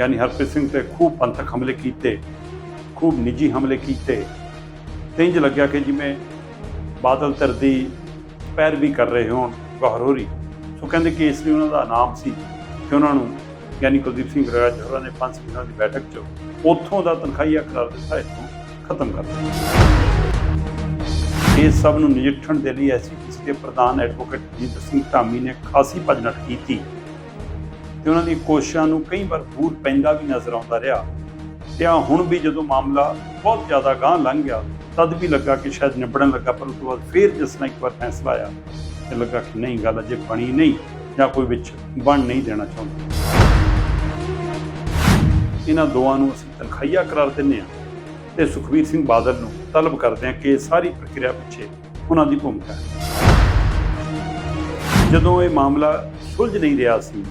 ਯਾਨੀ ਹਰਪ੍ਰੀਤ ਸਿੰਘ ਤੇ ਖੂਬ ਪੰਥਕ ਹਮਲੇ ਕੀਤੇ, ਖੂਬ ਨਿੱਜੀ ਹਮਲੇ ਕੀਤੇ। ਤੇ ਇੰਜ ਲੱਗਿਆ ਕਿ ਜਿਵੇਂ ਬਾਦਲ ਧਿਰ ਦੀ ਪੈਰਵੀ ਕਰ ਰਹੇ ਹੋਣ ਗੌਹਰ ਸੋ ਕਹਿੰਦੇ ਕਿ ਇਸ ਲਈ ਉਹਨਾਂ ਦਾ ਨਾਮ ਸੀ ਕਿ ਉਹਨਾਂ ਨੂੰ ਯਾਨੀ ਕੁਲਦੀਪ ਸਿੰਘ ਰਾਜ ਹੋਰਾਂ ਨੇ ਪੰਜ ਸਿੰਘਾਂ ਦੀ ਬੈਠਕ 'ਚ ਉੱਥੋਂ ਦਾ ਤਨਖਾਹੀਆ ਕਰਾਰ ਦਿੱਤਾ, ਇੱਥੋਂ ਖਤਮ ਕਰ ਦਿੱਤਾ। ਇਹ ਸਭ ਨੂੰ ਨਜਿੱਠਣ ਦੇ ਲਈ ਐਸੀ ਕਿਸੇ ਪ੍ਰਧਾਨ ਐਡਵੋਕੇਟ ਜੀਤ ਸਿੰਘ ਧਾਮੀ ਨੇ ਖਾਸੀ ਭਜਨਟ ਕੀਤੀ। ਤੇ ਉਹਨਾਂ ਦੀਆਂ ਕੋਸ਼ਿਸ਼ਾਂ ਨੂੰ ਕਈ ਵਾਰ ਬੂਰ ਪੈਂਦਾ ਵੀ ਨਜ਼ਰ ਆਉਂਦਾ ਰਿਹਾ। ਤੇ ਆ ਹੁਣ ਵੀ ਜਦੋਂ ਮਾਮਲਾ ਬਹੁਤ ਜ਼ਿਆਦਾ ਗਾਂਹ ਲੰਘ ਗਿਆ, ਤਦ ਵੀ ਲੱਗਾ ਕਿ ਸ਼ਾਇਦ ਨਿਬੜਨ ਲੱਗਾ, ਪਰ ਉਸ ਤੋਂ ਬਾਅਦ ਫੇਰ ਜਿਸ ਤਰ੍ਹਾਂ ਇੱਕ ਵਾਰ ਫੈਸਲਾ ਆਇਆ, ਤੇ ਲੱਗਾ ਕਿ ਨਹੀਂ, ਗੱਲ ਅਜੇ ਬਣੀ ਨਹੀਂ, ਜਾਂ ਕੋਈ ਵਿੱਚ ਬਣ ਨਹੀਂ ਦੇਣਾ ਚਾਹੁੰਦਾ। ਇਹਨਾਂ ਦੋਵਾਂ ਨੂੰ ਅਸੀਂ ਤਨਖਾਹੀਆ ਕਰਾਰ ਦਿੰਦੇ ਹਾਂ ਤੇ ਸੁਖਵੀਰ ਸਿੰਘ ਬਾਦਲ ਨੂੰ ਤਲਬ ਕਰਦੇ ਹਾਂ ਕਿ ਇਹ ਸਾਰੀ ਪ੍ਰਕਿਰਿਆ ਪਿੱਛੇ ਉਹਨਾਂ ਦੀ ਭੂਮਿਕਾ ਜਦੋਂ ਇਹ ਮਾਮਲਾ ਸੁਲਝ ਨਹੀਂ ਰਿਹਾ ਸੀ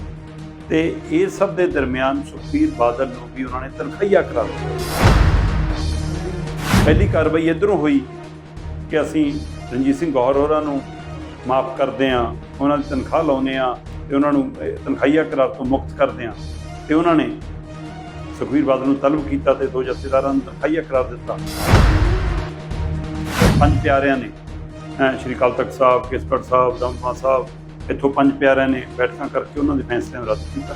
ਤੇ ਇਹ ਸਭ ਦੇ ਦਰਮਿਆਨ ਸੁਖਬੀਰ ਬਾਦਲ ਨੂੰ ਵੀ ਉਹਨਾਂ ਨੇ ਤਨਖਾਹੀਆ ਕਰਾ ਦਿੱਤਾ। ਪਹਿਲੀ ਕਾਰਵਾਈ ਇਧਰੋਂ ਹੋਈ ਕਿ ਅਸੀਂ ਰਣਜੀਤ ਸਿੰਘ ਗੌਰ ਹੋਰਾਂ ਨੂੰ ਮਾਫ ਕਰਦੇ ਹਾਂ, ਉਹਨਾਂ ਦੀ ਤਨਖਾਹ ਲਾਉਂਦੇ ਹਾਂ ਤੇ ਉਹਨਾਂ ਨੂੰ ਇਹ ਤਨਖਾਹੀਆ ਕਰਾਰ ਤੋਂ ਮੁਕਤ ਕਰਦੇ ਹਾਂ। ਤੇ ਉਹਨਾਂ ਨੇ ਸੁਖਵੀਰ ਬਾਦਲ ਨੂੰ ਤਲਬ ਕੀਤਾ ਤੇ ਦੋ ਜਥੇਦਾਰਾਂ ਨੂੰ ਤਨਖਾਹੀਆ ਕਰਾਰ ਦਿੱਤਾ। ਪੰਜ ਪਿਆਰਿਆਂ ਨੇ ਸ਼੍ਰੀ ਅਕਾਲ ਤਖਤ ਸਾਹਿਬ, ਕੇਸਗੜ੍ਹ ਸਾਹਿਬ, ਦਮਦਮਾ ਸਾਹਿਬ ਇੱਥੋਂ ਪੰਜ ਪਿਆਰਿਆਂ ਨੇ ਬੈਠਕਾਂ ਕਰਕੇ ਉਹਨਾਂ ਦੇ ਫੈਸਲਿਆਂ ਨੂੰ ਰੱਦ ਕੀਤਾ।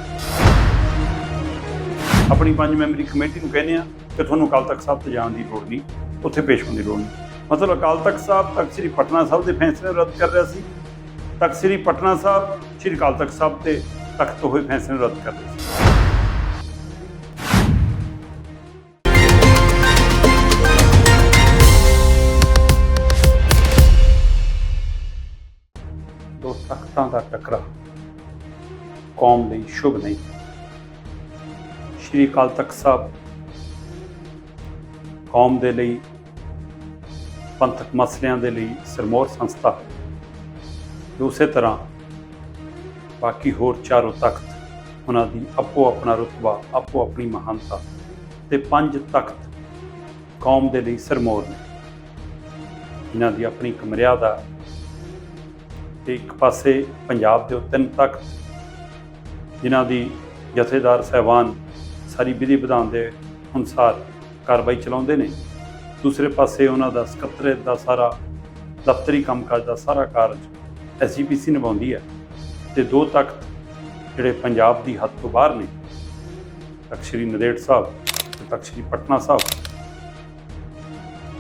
ਆਪਣੀ ਪੰਜ ਮੈਂਬਰੀ ਕਮੇਟੀ ਨੂੰ ਕਹਿੰਦੇ ਆ ਕਿ ਤੁਹਾਨੂੰ ਅਕਾਲ ਤਖਤ ਸਾਹਿਬ ਤੇ ਜਾਣ ਦੀ ਲੋੜ ਨਹੀਂ, ਉੱਥੇ ਪੇਸ਼ ਹੋਣ ਦੀ ਲੋੜ ਨਹੀਂ। ਮਤਲਬ ਅਕਾਲ ਤਖਤ ਸਾਹਿਬ ਤਖਤ ਸ੍ਰੀ ਪਟਨਾ ਸਾਹਿਬ ਦੇ ਫੈਸਲੇ ਨੂੰ ਰੱਦ ਕਰ ਰਿਹਾ ਸੀ, ਤਖਤ ਸ੍ਰੀ ਪਟਨਾ ਸਾਹਿਬ, ਸ੍ਰੀ ਅਕਾਲ ਤਖਤ ਸਾਹਿਬ ਤੇ ਤਖਤ ਹੋਏ ਫੈਸਲੇ ਨੂੰ ਰੱਦ ਕਰ ਰਿਹਾ ਸੀ। ਦੋ ਦਾ ਟਕਰਾ। ਕੌਮ ਲਈ ਸ਼ੁਭ ਨਹੀਂ। ਸ਼੍ਰੀ ਅਕਾਲ ਤਖਤ ਸਾਹਿਬ ਕੌਮ ਦੇ ਲਈ, ਪੰਥਕ ਮਸਲਿਆਂ ਦੇ ਲਈ ਸਰਮੋਰ ਸੰਸਥਾ। ਉਸੇ ਤਰ੍ਹਾਂ ਬਾਕੀ ਹੋਰ ਚਾਰੋਂ ਤਖਤ, ਉਹਨਾਂ ਦੀ ਆਪੋ ਆਪਣਾ ਰੁਤਬਾ, ਆਪੋ ਆਪਣੀ ਮਹਾਨਤਾ ਤੇ ਪੰਜ ਤਖਤ ਕੌਮ ਦੇ ਲਈ ਸਰਮੋਰ ਨੇ। ਇਹਨਾਂ ਦੀ ਆਪਣੀ ਇੱਕ ਮਰਿਆਦਾ ਤੇ ਇੱਕ ਪਾਸੇ ਪੰਜਾਬ ਦੇ ਤਿੰਨ ਤਖਤ, ਜਿਨ੍ਹਾਂ ਦੀ ਜਥੇਦਾਰ ਸਹਿਬਾਨ ਸਾਰੀ ਵਿਧੀ ਵਿਧਾਨ ਦੇ ਅਨੁਸਾਰ ਕਾਰਵਾਈ ਚਲਾਉਂਦੇ ਨੇ। ਦੂਸਰੇ ਪਾਸੇ ਉਹਨਾਂ ਦਾ ਸਕੱਤਰੇਤ ਦਾ ਸਾਰਾ ਦਫ਼ਤਰੀ ਕੰਮਕਾਜ ਦਾ ਸਾਰਾ ਕਾਰਜ ਐਸਜੀਪੀਸੀ ਨਿਭਾਉਂਦੀ ਹੈ ਤੇ ਦੋ ਤਖਤ ਜਿਹੜੇ ਪੰਜਾਬ ਦੀ ਹੱਦ ਤੋਂ ਬਾਹਰ ਨੇ, ਤਖਤ ਸ੍ਰੀ ਨਦੇੜ ਸਾਹਿਬ ਤੇ ਤਖਤ ਸ੍ਰੀ ਪਟਨਾ ਸਾਹਿਬ।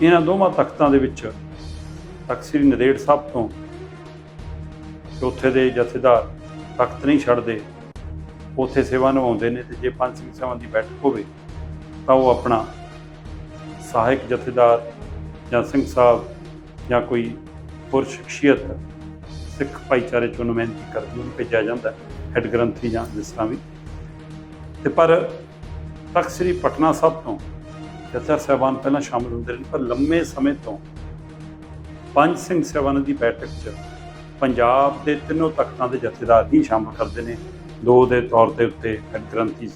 ਇਹਨਾਂ ਦੋਵਾਂ ਤਖਤਾਂ ਦੇ ਵਿੱਚ ਤਖਤ ਸ੍ਰੀ ਨਦੇੜ ਸਾਹਿਬ ਤੋਂ ਕਿ ਉੱਥੇ ਦੇ ਜਥੇਦਾਰ ਤਖਤ ਨਹੀਂ ਛੱਡਦੇ, ਉੱਥੇ ਸੇਵਾ ਨਿਭਾਉਂਦੇ ਨੇ ਤੇ ਜੇ ਪੰਜ ਸਿੰਘ ਸਾਹਿਬਾਂ ਦੀ ਬੈਠਕ ਹੋਵੇ, ਤਾਂ ਉਹ ਆਪਣਾ ਸਹਾਇਕ ਜਥੇਦਾਰ ਜਾਂ ਸਿੰਘ ਸਾਹਿਬ ਜਾਂ ਕੋਈ ਹੋਰ ਸ਼ਖਸੀਅਤ ਸਿੱਖ ਭਾਈਚਾਰੇ ਚੋਂ ਨੁਮਾਇੰਦਗੀ ਕਰਦੀ ਉਹਨੂੰ ਭੇਜਿਆ ਜਾਂਦਾ, ਹੈਡ ਗ੍ਰੰਥੀ ਜਾਂ ਜਿਸ ਤਰ੍ਹਾਂ ਵੀ। ਤੇ ਪਰ ਤਖਤ ਸ੍ਰੀ ਪਟਨਾ ਸਾਹਿਬ ਤੋਂ ਜਥੇਦਾਰ ਸਾਹਿਬਾਨ ਪਹਿਲਾਂ ਸ਼ਾਮਲ ਹੁੰਦੇ ਰਹੇ ਪਰ ਲੰਮੇ ਸਮੇਂ ਤੋਂ ਪੰਜ ਸਿੰਘ ਸਾਹਿਬਾਨਾਂ ਦੀ ਬੈਠਕ 'ਚ ਪੰਜਾਬ ਦੇ ਤਿੰਨੋਂ ਤਖਤਾਂ ਦੇ ਜਥੇਦਾਰ ਹੀ ਸ਼ਾਮਲ ਕਰਦੇ ਨੇ। ਦੋ ਦੇ ਤੌਰ ਤੇ ਉੱਤੇ ਗ੍ਰੰਥੀ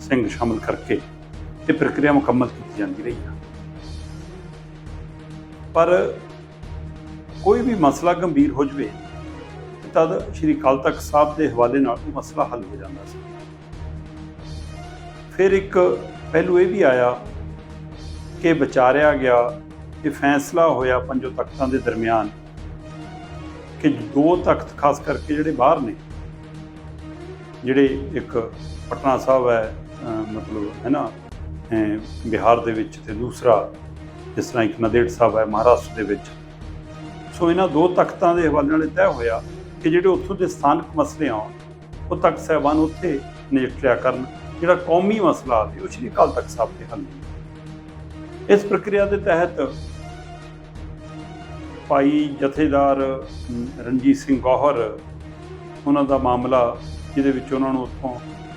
ਸਿੰਘ ਸ਼ਾਮਲ ਕਰਕੇ ਇਹ ਪ੍ਰਕਿਰਿਆ ਮੁਕੰਮਲ ਕੀਤੀ ਜਾਂਦੀ ਰਹੀ ਹੈ ਪਰ ਕੋਈ ਵੀ ਮਸਲਾ ਗੰਭੀਰ ਹੋ ਜਵੇ, ਤਦ ਸ਼੍ਰੀ ਅਕਾਲ ਤਖਤ ਸਾਹਿਬ ਦੇ ਹਵਾਲੇ ਨਾਲ ਉਹ ਮਸਲਾ ਹੱਲ ਹੋ ਜਾਂਦਾ ਸੀ। ਫਿਰ ਇੱਕ ਪਹਿਲੂ ਇਹ ਵੀ ਆਇਆ ਕਿ ਵਿਚਾਰਿਆ ਗਿਆ ਕਿ ਫੈਸਲਾ ਹੋਇਆ ਪੰਜੋ ਤਖਤਾਂ ਦੇ ਦਰਮਿਆਨ ਕਿ ਦੋ ਤਖਤ ਖਾਸ ਕਰਕੇ ਜਿਹੜੇ ਬਾਹਰ ਨੇ, ਜਿਹੜੇ ਇੱਕ ਪਟਨਾ ਸਾਹਿਬ ਹੈ ਮਤਲਬ ਹੈ ਨਾ ਬਿਹਾਰ ਦੇ ਵਿੱਚ ਤੇ ਦੂਸਰਾ ਜਿਸ ਤਰ੍ਹਾਂ ਇੱਕ ਨੰਦੇੜ ਸਾਹਿਬ ਹੈ, ਮਹਾਰਾਸ਼ਟਰ ਦੇ ਵਿੱਚ। ਸੋ ਇਹਨਾਂ ਦੋ ਤਖਤਾਂ ਦੇ ਹਵਾਲੇ ਨਾਲ ਇਹ ਤੈਅ ਹੋਇਆ ਕਿ ਜਿਹੜੇ ਉੱਥੋਂ ਦੇ ਸਥਾਨਕ ਮਸਲੇ ਆ ਉਹ ਤਖਤ ਸਾਹਿਬਾਨ ਉੱਥੇ ਨਿਪਟਿਆ ਕਰਨ, ਜਿਹੜਾ ਕੌਮੀ ਮਸਲਾ ਆਵੇ ਉਹ ਸ਼੍ਰੀ ਅਕਾਲ ਤਖਤ ਸਾਹਿਬ ਦੇ ਹੱਲ ਇਸ ਪ੍ਰਕਿਰਿਆ ਦੇ ਤਹਿਤ ਭਾਈ ਜਥੇਦਾਰ ਅਮ, ਰਣਜੀਤ ਸਿੰਘ ਗੌਹਰ ਉਹਨਾਂ ਦਾ ਮਾਮਲਾ ਜਿਹਦੇ ਵਿੱਚ ਉਹਨਾਂ ਨੂੰ ਉੱਥੋਂ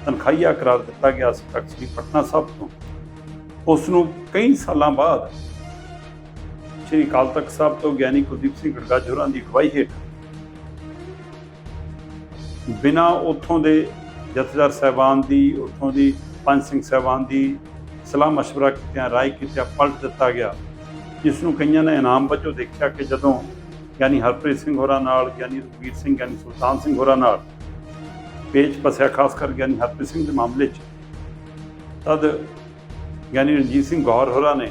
ਤਨਖਾਹੀਆ ਕਰਾਰ ਦਿੱਤਾ ਗਿਆ ਸੀ ਤਖਤ ਸ੍ਰੀ ਪਟਨਾ ਸਾਹਿਬ ਤੋਂ ਉਸ ਨੂੰ ਕਈ ਸਾਲਾਂ ਬਾਅਦ ਸ੍ਰੀ ਅਕਾਲ ਤਖਤ ਸਾਹਿਬ ਤੋਂ ਗਿਆਨੀ ਕੁਲਦੀਪ ਸਿੰਘ ਗੜਗਾਜ ਹੋਰਾਂ ਦੀ ਅਗਵਾਈ ਹੇਠ ਬਿਨਾ ਉੱਥੋਂ ਦੇ ਜਥੇਦਾਰ ਸਾਹਿਬਾਨ ਦੀ ਉੱਥੋਂ ਦੀ ਪੰਜ ਸਿੰਘ ਸਾਹਿਬਾਨ ਦੀ ਸਲਾਹ مشورہ ਕੀਤਿਆਂ ਰਾਏ ਕੀਤਿਆਂ ਪਲਟ ਦਿੱਤਾ ਗਿਆ ਜਿਸ ਨੂੰ ਕਈਆਂ ਨੇ ਇਨਾਮ ਵਜੋਂ ਦੇਖਿਆ ਕਿ ਜਦੋਂ ਗਿਆਨੀ ਹਰਪ੍ਰੀਤ ਸਿੰਘ ਹੋਰਾਂ ਨਾਲ ਗਿਆਨੀ ਰਘਵੀਰ ਸਿੰਘ ਗਿਆਨੀ ਸੁਲਤਾਨ ਸਿੰਘ ਹੋਰਾਂ ਨਾਲ ਪੇਚ ਪਸਿਆ, ਖਾਸ ਕਰ ਗਿਆਨੀ ਹਰਪ੍ਰੀਤ ਸਿੰਘ ਦੇ ਮਾਮਲੇ 'ਚ, ਤਦ ਗਿਆਨੀ ਰਣਜੀਤ ਸਿੰਘ ਗੌਰ ਹੋਰਾਂ ਨੇ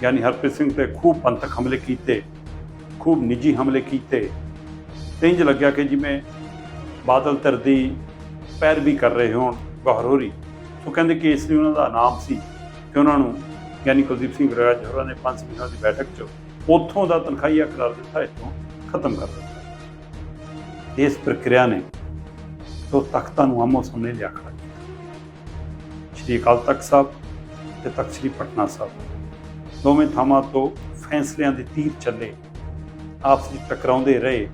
ਗਿਆਨੀ ਹਰਪ੍ਰੀਤ ਸਿੰਘ ਤੇ ਖੂਬ ਪੰਥਕ ਹਮਲੇ ਕੀਤੇ, ਖੂਬ ਨਿੱਜੀ ਹਮਲੇ ਕੀਤੇ। ਤੇ ਲੱਗਿਆ ਕਿ ਜਿਵੇਂ ਬਾਦਲ ਧਿਰ ਦੀ ਪੈਰਵੀ ਕਰ ਰਹੇ ਹੋਣ ਗੌਰ ਹੋਰੀ ਉਹ ਕਹਿੰਦੇ ਕਿ ਇਸ ਲਈ ਉਹਨਾਂ ਦਾ ਨਾਮ ਸੀ ਕਿ ਉਹਨਾਂ ਨੂੰ ਗਿਆਨੀ ਕੁਲਦੀਪ ਸਿੰਘ ਰਾਜ ਹੋਰਾਂ ਨੇ ਪੰਜ ਸਿੰਘਾਂ ਦੀ ਬੈਠਕ 'ਚ ਉੱਥੋਂ ਦਾ ਤਨਖਾਹੀਆ ਕਰਾਰ ਦਿੱਤਾ, ਇੱਥੋਂ ਖਤਮ ਕਰ ਦਿੱਤਾ। ਇਸ ਪ੍ਰਕਿਰਿਆ ਨੇ ਦੋ ਤਖਤਾਂ ਨੂੰ ਆਮੋ ਸਾਹਮਣੇ ਲਿਆ ਖੜਾ ਕੀਤਾ। ਸ਼੍ਰੀ ਅਕਾਲ ਤਖਤ ਸਾਹਿਬ ਤੇ ਤਖਤ ਸ਼੍ਰੀ ਪਟਨਾ ਸਾਹਿਬ। ਦੋਵੇਂ ਥਾਵਾਂ ਤੋਂ ਫੈਸਲਿਆਂ ਦੇ ਤੀਰ ਚੱਲੇ, ਆਪਸ ਵਿੱਚ ਟਕਰਾਉਂਦੇ ਰਹੇ।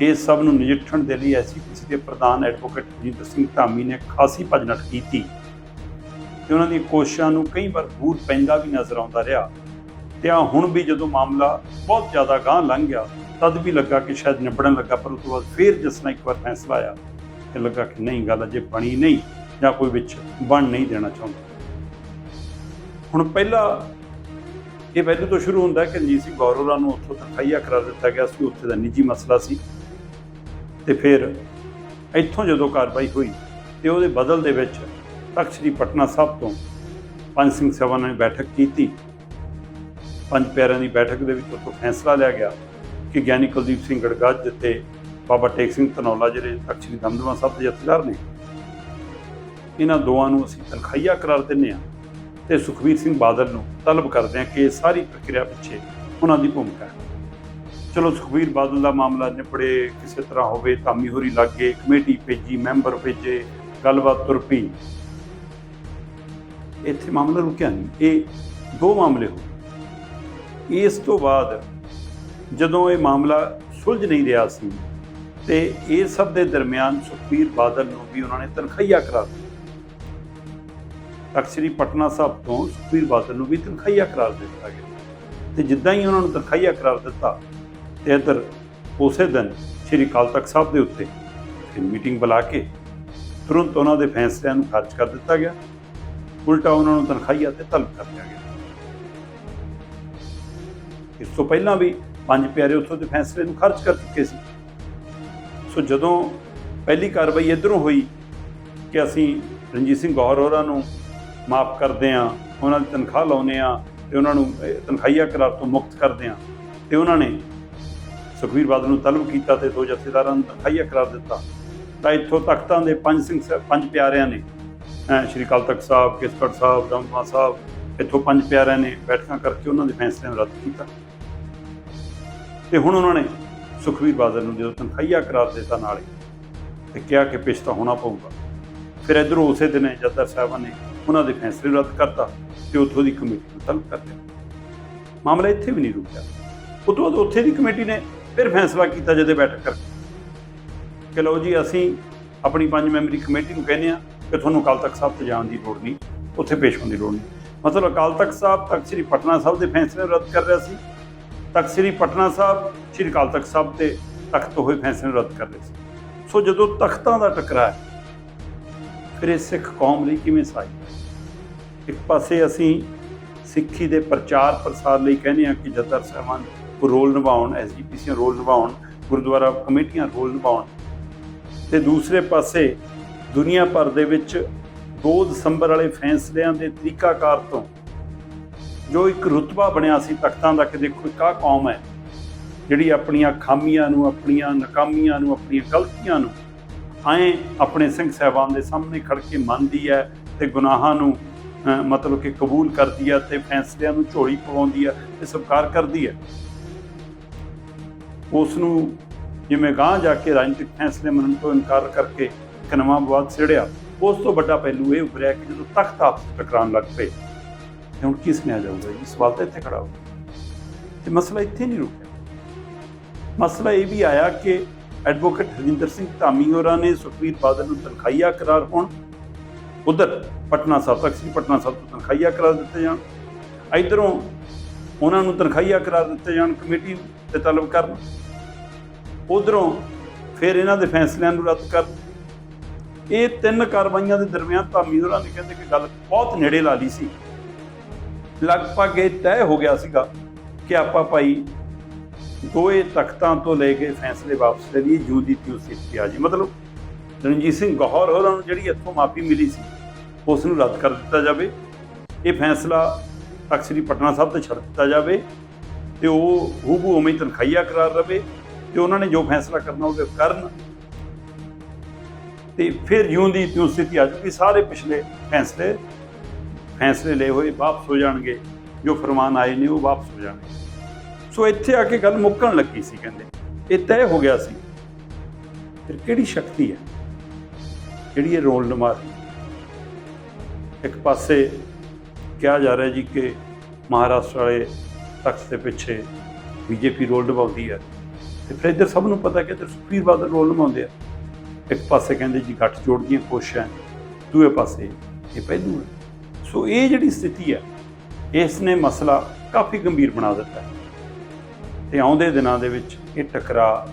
ਇਸ ਸਭ ਨੂੰ ਨਜਿੱਠਣ ਦੇ ਲਈ ਐਸਜੀਪੀਸੀ ਦੇ ਪ੍ਰਧਾਨ ਐਡਵੋਕੇਟ ਜੀਤ ਸਿੰਘ ਧਾਮੀ ਨੇ ਖਾਸੀ ਭਜਨਟ ਕੀਤੀ। ਤੇ ਉਹਨਾਂ ਦੀਆਂ ਕੋਸ਼ਿਸ਼ਾਂ ਨੂੰ ਕਈ ਵਾਰ ਬੂਰ ਪੈਂਦਾ ਵੀ ਨਜ਼ਰ ਆਉਂਦਾ ਰਿਹਾ। ਤੇ ਆ ਹੁਣ ਵੀ ਜਦੋਂ ਮਾਮਲਾ ਬਹੁਤ ਜ਼ਿਆਦਾ ਗਾਂਹ ਲੰਘ ਗਿਆ, ਤਦ ਵੀ ਲੱਗਾ ਕਿ ਸ਼ਾਇਦ ਨਿਬੜਨ ਲੱਗਾ, ਪਰ ਉਸ ਤੋਂ ਬਾਅਦ ਫੇਰ ਜਿਸ ਨਾਲ ਇੱਕ ਵਾਰ ਫੈਸਲਾ ਆਇਆ, ਤੇ ਲੱਗਾ ਕਿ ਨਹੀਂ, ਗੱਲ ਅਜੇ ਬਣੀ ਨਹੀਂ ਜਾਂ ਕੋਈ ਵਿੱਚ ਬਣ ਨਹੀਂ ਦੇਣਾ ਚਾਹੁੰਦਾ। ਹੁਣ ਪਹਿਲਾ ਇਹ ਪਹਿਲੇ ਤੋਂ ਸ਼ੁਰੂ ਹੁੰਦਾ ਕਿ ਰਣਜੀਤ ਸਿੰਘ ਗੌਰਵਰਾ ਨੂੰ ਉੱਥੋਂ ਤਨਖਾਹੀਆ ਕਰਾ ਦਿੱਤਾ ਗਿਆ ਸੀ, ਉੱਥੇ ਦਾ ਨਿੱਜੀ ਮਸਲਾ ਸੀ। ਤੇ ਫਿਰ ਇੱਥੋਂ ਜਦੋਂ ਕਾਰਵਾਈ ਹੋਈ, ਤੇ ਉਹਦੇ ਬਦਲ ਦੇ ਵਿੱਚ ਤਖਤ ਸ੍ਰੀ ਪਟਨਾ ਸਾਹਿਬ ਤੋਂ ਪੰਜ ਸਿੰਘ ਸਭਾ ਨੇ ਬੈਠਕ ਕੀਤੀ। ਪੰਜ ਪਿਆਰਿਆਂ ਦੀ ਬੈਠਕ ਦੇ ਵਿੱਚ ਉੱਥੋਂ ਫੈਸਲਾ ਲਿਆ ਗਿਆ ਕਿ ਗਿਆਨੀ ਕੁਲਦੀਪ ਸਿੰਘ ਗੜਗੱਜ ਤੇ ਬਾਬਾ ਟੇਕ ਸਿੰਘ ਧਨੌਲਾ ਜਿਹੜੇ ਤਖਤ ਸ੍ਰੀ ਦਮਦਮਾ ਸਾਹਿਬ ਦੇ ਜਥੇਦਾਰ ਨੇ, ਇਹਨਾਂ ਦੋਵਾਂ ਨੂੰ ਅਸੀਂ ਤਨਖਾਹੀਆ ਕਰਾਰ ਦਿੰਦੇ ਹਾਂ ਤੇ ਸੁਖਬੀਰ ਸਿੰਘ ਬਾਦਲ ਨੂੰ ਤਲਬ ਕਰਦੇ ਹਾਂ ਕਿ ਇਹ ਸਾਰੀ ਪ੍ਰਕਿਰਿਆ ਪਿੱਛੇ ਉਹਨਾਂ ਦੀ ਭੂਮਿਕਾ ਹੈ। ਚਲੋ ਸੁਖਬੀਰ ਬਾਦਲ ਦਾ ਮਾਮਲਾ ਨਿਪੜੇ ਕਿਸੇ ਤਰ੍ਹਾਂ ਹੋਵੇ, ਧਾਮੀ ਹੋਰੀ ਲੱਗੇ ਕਮੇਟੀ ਭੇਜੀ, ਮੈਂਬਰ ਭੇਜੇ, ਗੱਲਬਾਤ ਤੁਰ ਪਈ। ਇੱਥੇ ਮਾਮਲਾ ਰੁਕਿਆ ਨਹੀਂ। ਇਹ ਦੋ ਮਾਮਲੇ ਹੋ ਇਸ ਤੋਂ ਬਾਅਦ ਜਦੋਂ ਇਹ ਮਾਮਲਾ ਸੁਲਝ ਨਹੀਂ ਰਿਹਾ ਸੀ ਤੇ ਇਹ ਸਭ ਦੇ ਦਰਮਿਆਨ ਸੁਖਬੀਰ ਬਾਦਲ ਨੂੰ ਵੀ ਉਹਨਾਂ ਨੇ ਤਨਖਾਹੀਆ ਕਰਾ ਦਿੱਤਾ। ਤਖ਼ਤ ਸ੍ਰੀ ਪਟਨਾ ਸਾਹਿਬ ਤੋਂ ਸੁਖਬੀਰ ਬਾਦਲ ਨੂੰ ਵੀ ਤਨਖਾਹੀਆ ਕਰਾਰ ਦਿੱਤਾ ਗਿਆ। ਤੇ ਜਿੱਦਾਂ ਹੀ ਉਹਨਾਂ ਨੂੰ ਤਨਖਾਹੀਆ ਕਰਾਰ ਦਿੱਤਾ ਤੇ ਇੱਧਰ ਉਸੇ ਦਿਨ ਸ੍ਰੀ ਅਕਾਲ ਤਖਤ ਸਾਹਿਬ ਦੇ ਉੱਤੇ ਮੀਟਿੰਗ ਬੁਲਾ ਕੇ ਤੁਰੰਤ ਉਹਨਾਂ ਦੇ ਫੈਸਲਿਆਂ ਨੂੰ ਖਾਰਜ ਕਰ ਦਿੱਤਾ ਗਿਆ। ਉਲਟਾ ਉਹਨਾਂ ਨੂੰ ਤਨਖਾਹੀਆ ਤੇ ਤਲਬ ਕਰ ਲਿਆ ਗਿਆ। ਇਸ ਤੋਂ ਪਹਿਲਾਂ ਵੀ ਪੰਜ ਪਿਆਰੇ ਉੱਥੋਂ ਦੇ ਫੈਸਲੇ ਨੂੰ ਖਰਚ ਕਰ ਚੁੱਕੇ ਸੀ। ਸੋ ਜਦੋਂ ਪਹਿਲੀ ਕਾਰਵਾਈ ਇਧਰੋਂ ਹੋਈ ਕਿ ਅਸੀਂ ਰਣਜੀਤ ਸਿੰਘ ਗੌਰ ਹੋਰਾਂ ਨੂੰ ਮਾਫ ਕਰਦੇ ਆ ਉਹਨਾਂ ਦੀ ਤਨਖਾਹ ਲਾਉਨੇ ਆ ਤੇ ਉਹਨਾਂ ਨੂੰ ਇਹ ਤਨਖਾਹੀਆ ਕਰਾਰ ਤੋਂ ਮੁਕਤ ਕਰਦੇ ਆ ਤੇ ਉਹਨਾਂ ਨੇ ਸੁਖਵੀਰ ਬਾਦਲ ਨੂੰ ਤਲਬ ਕੀਤਾ ਤੇ ਦੋ ਜਥੇਦਾਰਾਂ ਨੂੰ ਤਨਖਾਹੀਆ ਕਰਾਰ ਦਿੱਤਾ, ਤਾਂ ਇੱਥੋਂ ਤਖਤਾਂ ਦੇ ਪੰਜ ਸਿੰਘ ਸਾਹਿਬ- ਪੰਜ ਪਿਆਰਿਆਂ ਨੇ ਸ਼੍ਰੀ ਅਕਾਲ ਤਖਤ ਸਾਹਿਬ ਕਿਸਕਟ ਸਾਹਿਬ ਦਮਦਮਾ ਸਾਹਿਬ, ਇੱਥੋਂ ਪੰਜ ਪਿਆਰਿਆਂ ਨੇ ਬੈਠਕਾਂ ਕਰਕੇ ਉਹਨਾਂ ਦੇ ਫੈਸਲਿਆਂ ਨੂੰ ਰੱਦ ਕੀਤਾ। ਤੇ ਹੁਣ ਉਹਨਾਂ ਨੇ ਸੁਖਵੀਰ ਬਾਦਲ ਨੂੰ ਜਦੋਂ ਤਨਖਾਹੀਆ ਕਰਾਰ ਦਿੱਤਾ ਨਾਲੇ, ਤੇ ਕਿਹਾ ਕਿ ਪੇਸ਼ ਤਾਂ ਹੋਣਾ ਪਊਗਾ। ਫਿਰ ਇਧਰੋਂ ਉਸੇ ਦਿਨ ਜੱਦਰ ਸਾਹਿਬਾਂ ਨੇ ਉਹਨਾਂ ਦੇ ਫੈਸਲੇ ਨੂੰ ਰੱਦ ਕਰਤਾ ਤੇ ਉੱਥੋਂ ਦੀ ਕਮੇਟੀ ਨੂੰ ਤਲਬ ਕਰ ਦਿੱਤਾ ਮਾਮਲਾ ਇੱਥੇ ਵੀ ਨਹੀਂ ਰੁਕਿਆ। ਉਹ ਤੋਂ ਬਾਅਦ ਉੱਥੇ ਦੀ ਕਮੇਟੀ ਨੇ ਫਿਰ ਫੈਸਲਾ ਕੀਤਾ ਜਦੇ ਬੈਠਕ ਕਰਕੇ। ਕਿ ਲਓ ਜੀ, ਅਸੀਂ ਆਪਣੀ ਪੰਜ ਮੈਂਬਰੀ ਕਮੇਟੀ ਨੂੰ ਕਹਿੰਦੇ ਆ ਕਿ ਤੁਹਾਨੂੰ ਅਕਾਲ ਤਖਤ ਸਾਹਿਬ ਤੇ ਜਾਣ ਦੀ ਲੋੜ ਨਹੀਂ, ਉੱਥੇ ਪੇਸ਼ ਹੋਣ ਦੀ ਲੋੜ ਨਹੀਂ। ਮਤਲਬ ਅਕਾਲ ਤਖਤ ਸਾਹਿਬ, ਤਖਤ ਸ੍ਰੀ ਪਟਨਾ ਸਾਹਿਬ ਦੇ ਫੈਸਲੇ ਨੂੰ ਰੱਦ ਕਰ ਰਿਹਾ ਸੀ। ਤਖਤ ਸ੍ਰੀ ਪਟਨਾ ਸਾਹਿਬ, ਸ੍ਰੀ ਅਕਾਲ ਤਖਤ ਸਾਹਿਬ ਤੇ ਤਖਤ ਹੋਏ ਫੈਸਲੇ ਨੂੰ ਰੱਦ ਕਰ ਰਹੇ ਸੀ। ਸੋ ਜਦੋਂ ਤਖਤਾਂ ਦਾ ਟਕਰਾਅ ਹੈ, ਫਿਰ ਇਹ ਸਿੱਖ ਕੌਮ ਲਈ ਕਿਵੇਂ ਸਾਈ ਇੱਕ ਪਾਸੇ ਅਸੀਂ ਸਿੱਖੀ ਦੇ ਪ੍ਰਚਾਰ ਪ੍ਰਸਾਰ ਲਈ ਕਹਿੰਦੇ ਹਾਂ ਕਿ ਜੱਦਰ ਸਾਹਿਬਾਨ ਰੋਲ ਨਿਭਾਉਣ ਐਸਜੀਪੀਸੀ ਰੋਲ ਨਿਭਾਉਣ, ਗੁਰਦੁਆਰਾ ਕਮੇਟੀਆਂ ਰੋਲ ਨਿਭਾਉਣ। ਤੇ ਦੂਸਰੇ ਪਾਸੇ ਦੁਨੀਆ ਭਰ ਦੇ ਵਿੱਚ 2 ਦਸੰਬਰ ਵਾਲੇ ਫੈਸਲਿਆਂ ਦੇ ਤਰੀਕਾਕਾਰ ਤੋਂ ਜੋ ਇੱਕ ਰੁਤਬਾ ਬਣਿਆ ਸੀ ਤਖਤਾਂ ਦਾ ਕਿ ਦੇਖੋ ਇੱਕ ਆਹ ਕੌਮ ਹੈ ਜਿਹੜੀ ਆਪਣੀਆਂ ਖਾਮੀਆਂ ਨੂੰ, ਆਪਣੀਆਂ ਨਾਕਾਮੀਆਂ ਨੂੰ, ਆਪਣੀਆਂ ਗਲਤੀਆਂ ਨੂੰ ਐਂ ਆਪਣੇ ਸਿੰਘ ਸਾਹਿਬਾਨ ਦੇ ਸਾਹਮਣੇ ਖੜ ਕੇ ਮੰਨਦੀ ਹੈ ਤੇ ਗੁਨਾਹਾਂ ਨੂੰ ਮਤਲਬ ਕਿ ਕਬੂਲ ਕਰਦੀ ਹੈ ਤੇ ਫੈਸਲਿਆਂ ਨੂੰ ਝੋਲੀ ਪਵਾਉਂਦੀ ਹੈ ਤੇ ਸਵੀਕਾਰ ਕਰਦੀ ਹੈ। ਉਸ ਨੂੰ ਜਿਵੇਂ ਗਾਂ ਜਾ ਕੇ ਰਾਜਨੀਤਿਕ ਫੈਸਲੇ ਮੰਨਣ ਤੋਂ ਇਨਕਾਰ ਕਰਕੇ ਇੱਕ ਨਵਾਂ ਵਿਵਾਦ ਛਿੜਿਆ ਉਸ ਤੋਂ ਵੱਡਾ ਪਹਿਲੂ ਇਹ ਉੱਭਰਿਆ ਕਿ ਜਦੋਂ ਤਖਤ ਆਪਸ ਟਕਰਾਉਣ ਲੱਗ ਪਏ, ਤੇ ਹੁਣ ਕੀ ਸੁਣਿਆ ਜਾਊਗਾ ਇਹ ਸਵਾਲ ਤਾਂ ਇੱਥੇ ਖੜਾ ਹੋ ਤੇ ਮਸਲਾ ਇੱਥੇ ਨਹੀਂ ਰੁਕਿਆ। ਮਸਲਾ ਇਹ ਵੀ ਆਇਆ ਕਿ ਐਡਵੋਕੇਟ ਹਰਿੰਦਰ ਸਿੰਘ ਧਾਮੀ ਹੋਰਾਂ ਨੇ ਸੁਖਬੀਰ ਬਾਦਲ ਨੂੰ ਤਨਖਾਹੀਆ ਕਰਾਰ ਹੋਣ, ਉਧਰ ਪਟਨਾ ਸਾਹਿਬ ਤੱਕ ਸੀ, ਪਟਨਾ ਸਾਹਿਬ ਤੋਂ ਤਨਖਾਹੀਆ ਕਰਾਰ ਦਿੱਤੇ ਜਾਣ। ਇਧਰੋਂ ਉਹਨਾਂ ਨੂੰ ਤਨਖਾਹੀਆ ਕਰਾਰ ਦਿੱਤੇ ਜਾਣ ਕਮੇਟੀ ਤੇ ਤਲਬ ਕਰਨ। ਉਧਰੋਂ ਫਿਰ ਇਹਨਾਂ ਦੇ ਫੈਸਲਿਆਂ ਨੂੰ ਰੱਦ ਕਰਨ। ਇਹ ਤਿੰਨ ਕਾਰਵਾਈਆਂ ਦੇ ਦਰਮਿਆਨ ਧਾਮੀ ਹੋਰਾਂ ਨੇ ਕਹਿੰਦੇ ਕਿ ਗੱਲ ਬਹੁਤ ਨੇੜੇ ਲਾ ਲਈ ਸੀ। ਲਗਭਗ ਇਹ ਤੈਅ ਹੋ ਗਿਆ ਸੀਗਾ ਕਿ ਆਪਾਂ ਭਾਈ ਦੋਏ ਤਖਤਾਂ ਤੋਂ ਲੈ ਕੇ ਫੈਸਲੇ ਵਾਪਸ ਲੈ ਲਈਏ ਜੂ ਦੀ ਤਿਉ ਸਿੱਖਿਆ ਜੀ ਮਤਲਬ ਰਣਜੀਤ ਸਿੰਘ ਗੌਹਰ ਹੋਰਾਂ ਨੂੰ ਜਿਹੜੀ ਇੱਥੋਂ ਮਾਫੀ ਮਿਲੀ ਸੀ, ਉਸ ਨੂੰ ਰੱਦ ਕਰ ਦਿੱਤਾ ਜਾਵੇ। ਇਹ ਫੈਸਲਾ ਅਕਸਰੀ ਪਟਨਾ ਸਾਹਿਬ ਤੇ ਛੱਡ ਦਿੱਤਾ ਜਾਵੇ ਤੇ ਉਹ ਹੂਬੂ ਉਵੇਂ ਹੀ ਕਰਾਰ ਰਵੇ ਤੇ ਉਹਨਾਂ ਨੇ ਜੋ ਫੈਸਲਾ ਕਰਨਾ ਉਹ ਕਰਨ ਤੇ ਫਿਰ ਜਿਉਂ ਦੀ ਤਿਉਂ ਸਥਿਤੀ ਆ ਚੁੱਕੀ। ਸਾਰੇ ਪਿਛਲੇ ਫੈਸਲੇ ਫੈਸਲੇ ਲਏ ਹੋਏ ਵਾਪਸ ਹੋ ਜਾਣਗੇ। ਜੋ ਫਰਮਾਨ ਆਏ ਨੇ ਉਹ ਵਾਪਸ ਹੋ ਜਾਣਗੇ। ਸੋ ਇੱਥੇ ਆ ਕੇ ਗੱਲ ਮੁੱਕਣ ਲੱਗੀ ਸੀ ਕਹਿੰਦੇ। ਇਹ ਤੈਅ ਹੋ ਗਿਆ ਸੀ। ਫਿਰ ਕਿਹੜੀ ਸ਼ਕਤੀ ਹੈ? ਜਿਹੜੀ ਇਹ ਰੋਲ ਨਿਭਾ ਰਹੀ ਇੱਕ ਪਾਸੇ ਕਿਹਾ ਜਾ ਰਿਹਾ ਜੀ ਕਿ ਮਹਾਰਾਸ਼ਟਰ ਵਾਲੇ ਤਖਤ ਦੇ ਪਿੱਛੇ ਬੀਜੇਪੀ ਰੋਲ ਨਿਭਾਉਂਦੀ ਹੈ। ਤੇ ਫਿਰ ਇੱਧਰ ਸਭ ਨੂੰ ਪਤਾ ਕਿ ਇੱਧਰ ਸੁਖਬੀਰ ਬਾਦਲ ਰੋਲ ਨਿਭਾਉਂਦੇ ਆ। ਇੱਕ ਪਾਸੇ ਕਹਿੰਦੇ ਜੀ ਗੱਠ ਜੋੜ ਦੀਆਂ ਕੋਸ਼ਿਸ਼ਾਂ ਦੂਏ ਪਾਸੇ ਇਹ ਪਹਿਲੂ ਹੈ। ਸੋ ਇਹ ਜਿਹੜੀ ਸਥਿਤੀ ਹੈ, ਇਸ ਨੇ ਮਸਲਾ ਕਾਫੀ ਗੰਭੀਰ ਬਣਾ ਦਿੱਤਾ ਹੈ। ਤੇ ਆਉਂਦੇ ਦਿਨਾਂ ਦੇ ਵਿੱਚ ਇਹ ਟਕਰਾਅ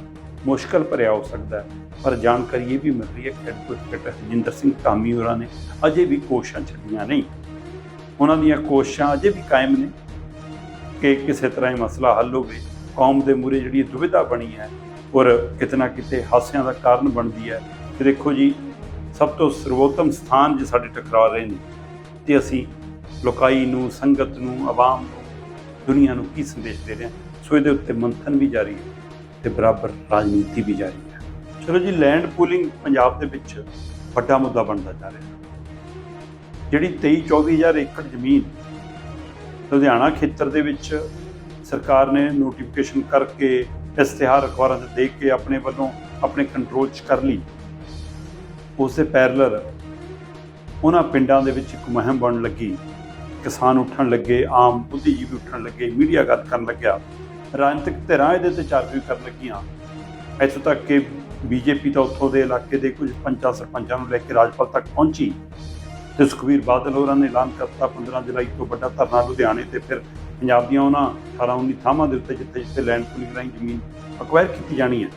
ਮੁਸ਼ਕਲ ਭਰਿਆ ਹੋ ਸਕਦਾ ਹੈ, ਪਰ ਜਾਣਕਾਰੀ ਇਹ ਵੀ ਮਿਲ ਰਹੀ ਹੈ ਕਿ ਐਡਵੋਕੇਟ ਹਰਜਿੰਦਰ ਸਿੰਘ ਧਾਮੀ ਹੋਰਾਂ ਨੇ ਅਜੇ ਵੀ ਕੋਸ਼ਿਸ਼ਾਂ ਛੱਡੀਆਂ ਨਹੀਂ। ਉਹਨਾਂ ਦੀਆਂ ਕੋਸ਼ਿਸ਼ਾਂ ਅਜੇ ਵੀ ਕਾਇਮ ਨੇ ਕਿ ਕਿਸੇ ਤਰ੍ਹਾਂ ਇਹ ਮਸਲਾ ਹੱਲ ਹੋਵੇ। ਕੌਮ ਦੇ ਮੂਰੇ ਜਿਹੜੀ ਦੁਵਿਧਾ ਬਣੀ ਹੈ ਔਰ ਕਿਤਨਾ ਕਿਤੇ ਹਾਸਿਆਂ ਦਾ ਕਾਰਨ ਬਣਦੀ ਹੈ। ਤੇ ਦੇਖੋ ਜੀ, ਸਭ ਤੋਂ ਸਰਵੋਤਮ ਸਥਾਨ ਜੇ ਸਾਡੇ ਟਕਰਾ ਰਹੇ ਨੇ, ਤੇ ਅਸੀਂ ਲੋਕਾਈ ਨੂੰ, ਸੰਗਤ ਨੂੰ, ਆਵਾਮ ਨੂੰ, ਦੁਨੀਆ ਨੂੰ ਕੀ ਸੰਦੇਸ਼ ਦੇ ਰਹੇ ਹਾਂ? ਸੋ ਇਹਦੇ ਉੱਤੇ ਮੰਥਨ ਵੀ ਜਾਰੀ ਹੈ ਤੇ ਬਰਾਬਰ ਰਾਜਨੀਤੀ ਵੀ ਜਾਰੀ ਹੈ। ਚਲੋ ਜੀ ਲੈਂਡ ਪੂਲਿੰਗ ਪੰਜਾਬ ਦੇ ਵਿੱਚ ਵੱਡਾ ਮੁੱਦਾ ਬਣਦਾ ਜਾ ਰਿਹਾ ਹੈ। ਜਿਹੜੀ 23 24000 ਏਕੜ ਜ਼ਮੀਨ ਲੁਧਿਆਣਾ ਖੇਤਰ ਦੇ ਵਿੱਚ ਸਰਕਾਰ ਨੇ ਨੋਟੀਫਿਕੇਸ਼ਨ ਕਰਕੇ ਇਸ਼ਤਿਹਾਰ ਅਖਬਾਰਾਂ 'ਚ ਦੇਖ ਕੇ ਆਪਣੇ ਵੱਲੋਂ ਆਪਣੇ ਕੰਟਰੋਲ 'ਚ ਕਰ ਲਈ। ਉਸੇ ਦੇ ਪੈਰਲਰ ਉਹਨਾਂ ਪਿੰਡਾਂ ਦੇ ਵਿੱਚ ਇੱਕ ਮੁਹਿੰਮ ਬਣਨ ਲੱਗੀ। ਕਿਸਾਨ ਉੱਠਣ ਲੱਗੇ, ਆਮ ਬੁੱਧੀਜੀਵੀ ਉੱਠਣ ਲੱਗੇ ਮੀਡੀਆ ਗੱਲ ਕਰਨ ਲੱਗਿਆ। ਰਾਜਨੀਤਿਕ ਧਿਰਾਂ ਇਹਦੇ ਤੇ ਚਾਰਜ ਵੀ ਕਰਨ ਲੱਗੀਆਂ। ਇੱਥੋਂ ਤੱਕ ਕਿ ਬੀਜੇਪੀ ਤਾਂ ਉੱਥੋਂ ਦੇ ਇਲਾਕੇ ਦੇ ਕੁਝ ਪੰਚਾਂ ਸਰਪੰਚਾਂ ਨੂੰ ਲੈ ਕੇ ਰਾਜਪਾਲ ਤੱਕ ਪਹੁੰਚੀ। ਤੇ ਸੁਖਵੀਰ ਬਾਦਲ ਹੋਰਾਂ ਨੇ ਐਲਾਨ ਕਰਤਾ 15 ਜੁਲਾਈ ਤੋਂ ਵੱਡਾ ਧਰਨਾ ਲੁਧਿਆਣੇ ਤੇ ਫਿਰ ਪੰਜਾਬ ਦੀਆਂ ਉਹਨਾਂ 18 19 ਥਾਵਾਂ ਦੇ ਉੱਤੇ ਜਿੱਥੇ ਜਿੱਥੇ ਲੈਂਡ ਪੂਲਿੰਗ ਰਾਹੀਂ ਜ਼ਮੀਨ ਅਕਵਾਇਰ ਕੀਤੀ ਜਾਣੀ ਹੈ।